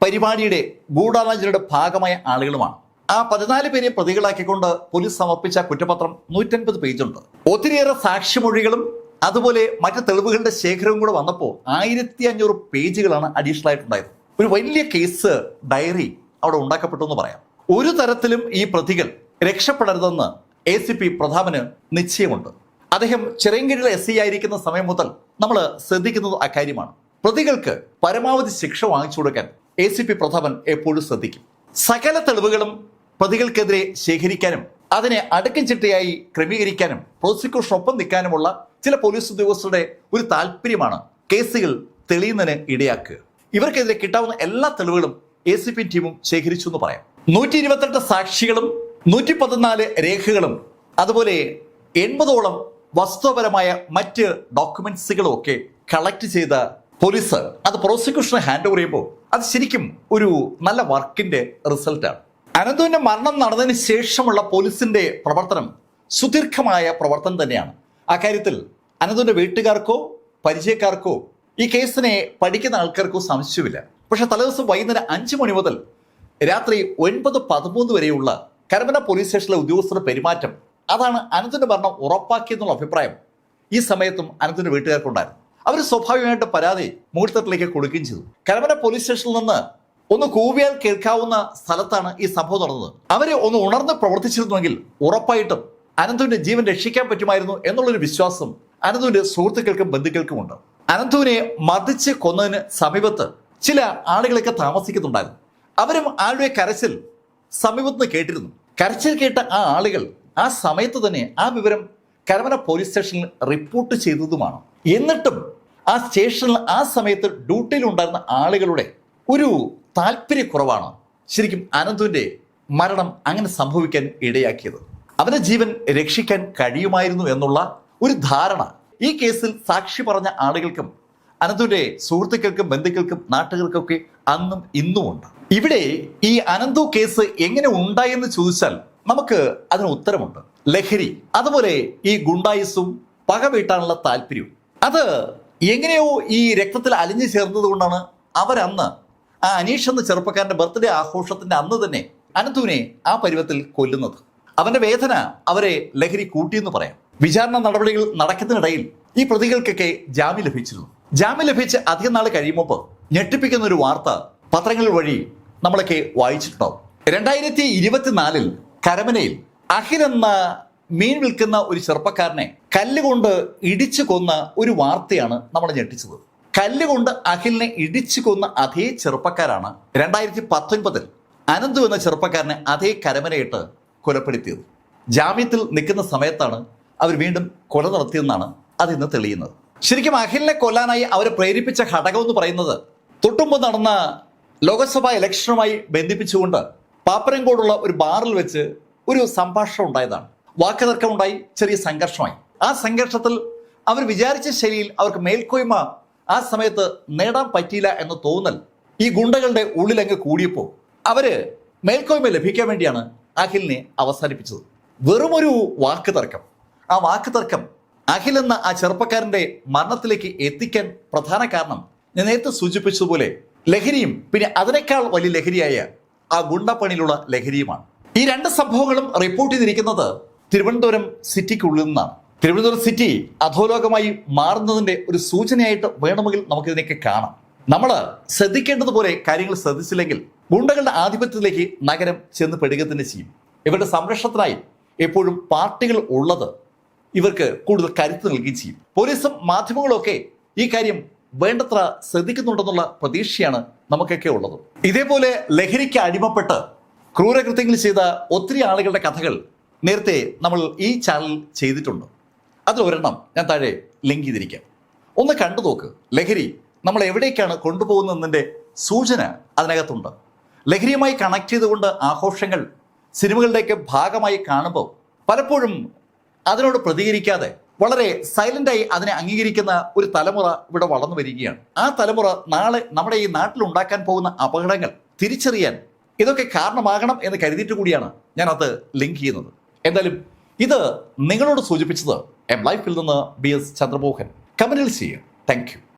പരിപാടിയുടെ ഗൂഢാലോചനയുടെ ഭാഗമായ ആളുകളുമാണ്. ആ പതിനാല് പേരെ പ്രതികളാക്കിക്കൊണ്ട് പോലീസ് സമർപ്പിച്ച കുറ്റപത്രം നൂറ്റൻപത് പേജുണ്ട്. ഒത്തിരിയേറെ സാക്ഷിമൊഴികളും അതുപോലെ മറ്റ് തെളിവുകളുടെ ശേഖരവും കൂടെ വന്നപ്പോൾ ആയിരത്തി അഞ്ഞൂറ് പേജുകളാണ് അഡീഷണൽ ആയിട്ടുണ്ടായത്. ഒരു വലിയ കേസ് ഡയറി അവിടെ ഉണ്ടാക്കപ്പെട്ടു എന്ന് പറയാം. ഒരു തരത്തിലും ഈ പ്രതികൾ രക്ഷപ്പെടരുതെന്ന് എ സി പി പ്രതാപന് നിശ്ചയമുണ്ട്. അദ്ദേഹം ചിറയൻകീഴിലെ എസ് സി ആയിരിക്കുന്ന സമയം മുതൽ നമ്മൾ ശ്രദ്ധിക്കുന്നത് അക്കാര്യമാണ് പ്രതികൾക്ക് പരമാവധി ശിക്ഷ വാങ്ങിച്ചു കൊടുക്കാൻ എ സി പി പ്രതാപൻ എപ്പോഴും ശ്രദ്ധിക്കും. സകല തെളിവുകളും പ്രതികൾക്കെതിരെ ശേഖരിക്കാനും അതിനെ അടുക്കും ചിട്ടയായി ക്രമീകരിക്കാനും പ്രോസിക്യൂഷനൊപ്പം നിൽക്കാനുമുള്ള ചില പോലീസ് ഉദ്യോഗസ്ഥരുടെ ഒരു താല്പര്യമാണ് കേസുകൾ തെളിയുന്നതിന് ഇടയാക്കുക. ഇവർക്കെതിരെ കിട്ടാവുന്ന എല്ലാ തെളിവുകളും എ സി പി ടീമും ശേഖരിച്ചു എന്ന് പറയാം. നൂറ്റി ഇരുപത്തെട്ട് സാക്ഷികളും നൂറ്റി പതിനാല് രേഖകളും അതുപോലെ എൺപതോളം വസ്തുപരമായ മറ്റ് ഡോക്യുമെന്റ്സുകളും ഒക്കെ കളക്ട് ചെയ്ത പോലീസ് അത് പ്രോസിക്യൂഷന് ഹാൻഡ് ഓവർ ചെയ്യുമ്പോൾ അത് ശരിക്കും ഒരു നല്ല വർക്കിന്റെ റിസൾട്ടാണ് അനന്തുവിന്റെ മരണം നടന്നതിന് ശേഷമുള്ള പോലീസിന്റെ പ്രവർത്തനം സുദീർഘമായ പ്രവർത്തനം തന്നെയാണ്. അക്കാര്യത്തിൽ അനന്തുവിന്റെ വീട്ടുകാർക്കോ പരിചയക്കാർക്കോ ഈ കേസിനെ പഠിക്കുന്ന ആൾക്കാർക്കോ സംശയമില്ല. പക്ഷെ തലേദിവസം വൈകുന്നേരം അഞ്ചു മണി മുതൽ രാത്രി ഒൻപത് പതിമൂന്ന് വരെയുള്ള കരമന പോലീസ് സ്റ്റേഷനിലെ ഉദ്യോഗസ്ഥരുടെ പെരുമാറ്റം. അതാണ് അനന്തിന്റെ മരണം ഉറപ്പാക്കിയെന്നുള്ള അഭിപ്രായം. ഈ സമയത്തും അനന്തിന്റെ വീട്ടുകാർക്കുണ്ടായിരുന്നു. അവർ സ്വാഭാവികമായിട്ട് പരാതി മുഹൂർത്തത്തിലേക്ക് കൊടുക്കുകയും ചെയ്തു. കരമന പോലീസ് സ്റ്റേഷനിൽ നിന്ന് ഒന്ന് കൂവിയാൽ കേൾക്കാവുന്ന സ്ഥലത്താണ് ഈ സംഭവം നടന്നത്. അവരെ ഒന്ന് ഉണർന്ന് പ്രവർത്തിച്ചിരുന്നുവെങ്കിൽ ഉറപ്പായിട്ടും അനന്തുവിന്റെ ജീവൻ രക്ഷിക്കാൻ പറ്റുമായിരുന്നു എന്നുള്ളൊരു വിശ്വാസം അനന്തുവിന്റെ സുഹൃത്തുക്കൾക്കും ബന്ധുക്കൾക്കും ഉണ്ട് അനന്തുവിനെ മതിച്ച് കൊന്നതിന് സമീപത്ത് ചില ആളുകളൊക്കെ താമസിക്കുന്നുണ്ടായിരുന്നു. അവരും ആളുടെ കരച്ചിൽ സമീപത്ത് കേട്ടിരുന്നു. കരച്ചിൽ കേട്ട ആ ആളുകൾ ആ സമയത്ത് തന്നെ ആ വിവരം കരമന പോലീസ് സ്റ്റേഷനിൽ റിപ്പോർട്ട് ചെയ്തതുമാണ്. എന്നിട്ടും ആ സ്റ്റേഷനിൽ ആ സമയത്ത് ഡ്യൂട്ടിയിലുണ്ടായിരുന്ന ആളുകളുടെ ഒരു താല്പര്യക്കുറവാണ് ശരിക്കും അനന്തുവിന്റെ മരണം അങ്ങനെ സംഭവിക്കാൻ ഇടയാക്കിയത്. അവന്റെ ജീവൻ രക്ഷിക്കാൻ കഴിയുമായിരുന്നു എന്നുള്ള ഒരു ധാരണ ഈ കേസിൽ സാക്ഷി പറഞ്ഞ ആളുകൾക്കും അനന്തുവിന്റെ സുഹൃത്തുക്കൾക്കും ബന്ധുക്കൾക്കും നാട്ടുകാർക്കൊക്കെ അന്നും ഇന്നും ഉണ്ട് ഇവിടെ ഈ അനന്തു കേസ് എങ്ങനെ ഉണ്ടായെന്ന് ചോദിച്ചാൽ നമുക്ക് അതിന് ഉത്തരമുണ്ട്. ലഹരി അതുപോലെ ഈ ഗുണ്ടായുസും പക വീട്ടാനുള്ള താല്പര്യവും. അത് എങ്ങനെയോ ഈ രക്തത്തിൽ അലിഞ്ഞു ചേർന്നത് കൊണ്ടാണ് അവരന്ന് ആ അനീഷ് എന്ന ചെറുപ്പക്കാരന്റെ ബർത്ത്ഡേ ആഘോഷത്തിന്റെ അന്ന് തന്നെ അനന്തുവിനെ ആ പരുവത്തിൽ കൊല്ലുന്നത്. അവന്റെ വേദന അവരെ ലഹരി കൂട്ടിയെന്ന് പറയാം. വിചാരണ നടപടികൾ നടക്കുന്നതിനിടയിൽ ഈ പ്രതികൾക്കൊക്കെ ജാമ്യം ലഭിച്ചിരുന്നു. ജാമ്യം ലഭിച്ച് അധികം നാൾ കഴിയുമ്പോൾ ഞെട്ടിപ്പിക്കുന്ന ഒരു വാർത്ത പത്രങ്ങൾ വഴി നമ്മളൊക്കെ വായിച്ചിട്ടുണ്ടാവും. രണ്ടായിരത്തി ഇരുപത്തിനാലിൽ കരമനയിൽ അഖിൽ എന്ന മീൻ വിൽക്കുന്ന ഒരു ചെറുപ്പക്കാരനെ കല്ലുകൊണ്ട് ഇടിച്ചു കൊന്ന ഒരു വാർത്തയാണ് നമ്മൾ ഞെട്ടിച്ചത്. കല്ലുകൊണ്ട് അഖിലിനെ ഇടിച്ചു കൊന്ന അതേ ചെറുപ്പക്കാരാണ് രണ്ടായിരത്തി പത്തൊൻപതിൽ അനന്തു എന്ന ചെറുപ്പക്കാരനെ അതേ കരമനയിട്ട് കൊലപ്പെടുത്തിയത്. ജാമ്യത്തിൽ നിൽക്കുന്ന സമയത്താണ് അവർ വീണ്ടും കൊല നടത്തിയെന്നാണ് അതിന്ന് തെളിയുന്നത്. ശരിക്കും അഖിലിനെ കൊല്ലാനായി അവരെ പ്രേരിപ്പിച്ച ഘടകം എന്ന് പറയുന്നത് തൊട്ടുമ്പോൾ നടന്ന ലോക്സഭാ ഇലക്ഷനുമായി ബന്ധിപ്പിച്ചുകൊണ്ട് പാപ്പരംകോടുള്ള ഒരു ബാറിൽ വെച്ച് ഒരു സംഭാഷണം ഉണ്ടായതാണ്. വാക്കുതർക്കമുണ്ടായി ചെറിയ സംഘർഷമായി. ആ സംഘർഷത്തിൽ അവർ വിചാരിച്ച ശൈലിയിൽ അവർക്ക് മേൽക്കോയ്മ ആ സമയത്ത് നേടാൻ പറ്റിയില്ല എന്ന് തോന്നൽ ഈ ഗുണ്ടകളുടെ ഉള്ളിലങ്ങ് കൂടിയപ്പോൾ അവർ മേൽക്കോയ്മ ലഭിക്കാൻ വേണ്ടിയാണ് അഖിലിനെ അവസാനിപ്പിച്ചത്. വെറുമൊരു വാക്ക് തർക്കം ആ വാക്ക് തർക്കം അഖിൽ എന്ന ആ ചെറുപ്പക്കാരന്റെ മരണത്തിലേക്ക് എത്തിക്കാൻ പ്രധാന കാരണം ഞാൻ നേരത്തെ സൂചിപ്പിച്ചതുപോലെ ലഹരിയും പിന്നെ അതിനേക്കാൾ വലിയ ലഹരിയായ ആ ഗുണ്ടപ്പണിയിലുള്ള ലഹരിയുമാണ്. ഈ രണ്ട് സംഭവങ്ങളും റിപ്പോർട്ട് ചെയ്തിരിക്കുന്നത് തിരുവനന്തപുരം സിറ്റിക്കുള്ളിൽ നിന്നാണ്. തിരുവനന്തപുരം സിറ്റി അധോലോകമായി മാറുന്നതിന്റെ ഒരു സൂചനയായിട്ട് വേണമെങ്കിൽ നമുക്കിതിനൊക്കെ കാണാം. നമ്മൾ ശ്രദ്ധിക്കേണ്ടതുപോലെ കാര്യങ്ങൾ ശ്രദ്ധിച്ചില്ലെങ്കിൽ ഗുണ്ടകളുടെ ആധിപത്യത്തിലേക്ക് നഗരം ചെന്ന് പെടുക തന്നെ ചെയ്യും. ഇവരുടെ സംരക്ഷണത്തിനായി എപ്പോഴും പാർട്ടികൾ ഉള്ളത് ഇവർക്ക് കൂടുതൽ കരുത്ത് നൽകുകയും ചെയ്യും. പോലീസും മാധ്യമങ്ങളും ഒക്കെ ഈ കാര്യം വേണ്ടത്ര ശ്രദ്ധിക്കുന്നുണ്ടെന്നുള്ള പ്രതീക്ഷയാണ് നമുക്കൊക്കെ ഉള്ളത്. ഇതേപോലെ ലഹരിക്ക് അടിമപ്പെട്ട് ക്രൂരകൃത്യങ്ങൾ ചെയ്ത ഒത്തിരി ആളുകളുടെ കഥകൾ നേരത്തെ നമ്മൾ ഈ ചാനൽ ചെയ്തിട്ടുണ്ട്. അതിലൊരെണ്ണം ഞാൻ താഴെ ലിങ്ക് ചെയ്തിരിക്കാം. ഒന്ന് കണ്ടു നോക്ക്. ലഹരി നമ്മൾ എവിടേക്കാണ് കൊണ്ടുപോകുന്നതിന്റെ സൂചന അതിനകത്തുണ്ട്. ലഹരിയുമായി കണക്ട് ചെയ്തുകൊണ്ട് ആഘോഷങ്ങൾ സിനിമകളുടെയൊക്കെ ഭാഗമായി കാണുമ്പോൾ പലപ്പോഴും അതിനോട് പ്രതികരിക്കാതെ വളരെ സൈലന്റായി അതിനെ അംഗീകരിക്കുന്ന ഒരു തലമുറ ഇവിടെ വളർന്നു വരികയാണ്. ആ തലമുറ നാളെ നമ്മുടെ ഈ നാട്ടിൽ ഉണ്ടാക്കാൻ പോകുന്ന അപകടങ്ങൾ തിരിച്ചറിയാൻ ഇതൊക്കെ കാരണമാകണം എന്ന് കരുതിയിട്ട് കൂടിയാണ് ഞാൻ അത് ലിങ്ക് ചെയ്യുന്നത്. എന്തായാലും ഇത് നിങ്ങളോട് സൂചിപ്പിച്ചത് എം ലൈഫിൽ നിന്ന് ബി എസ് ചന്ദ്രമോഹൻ. കമന്റിൽ ചെയ്യുക. താങ്ക്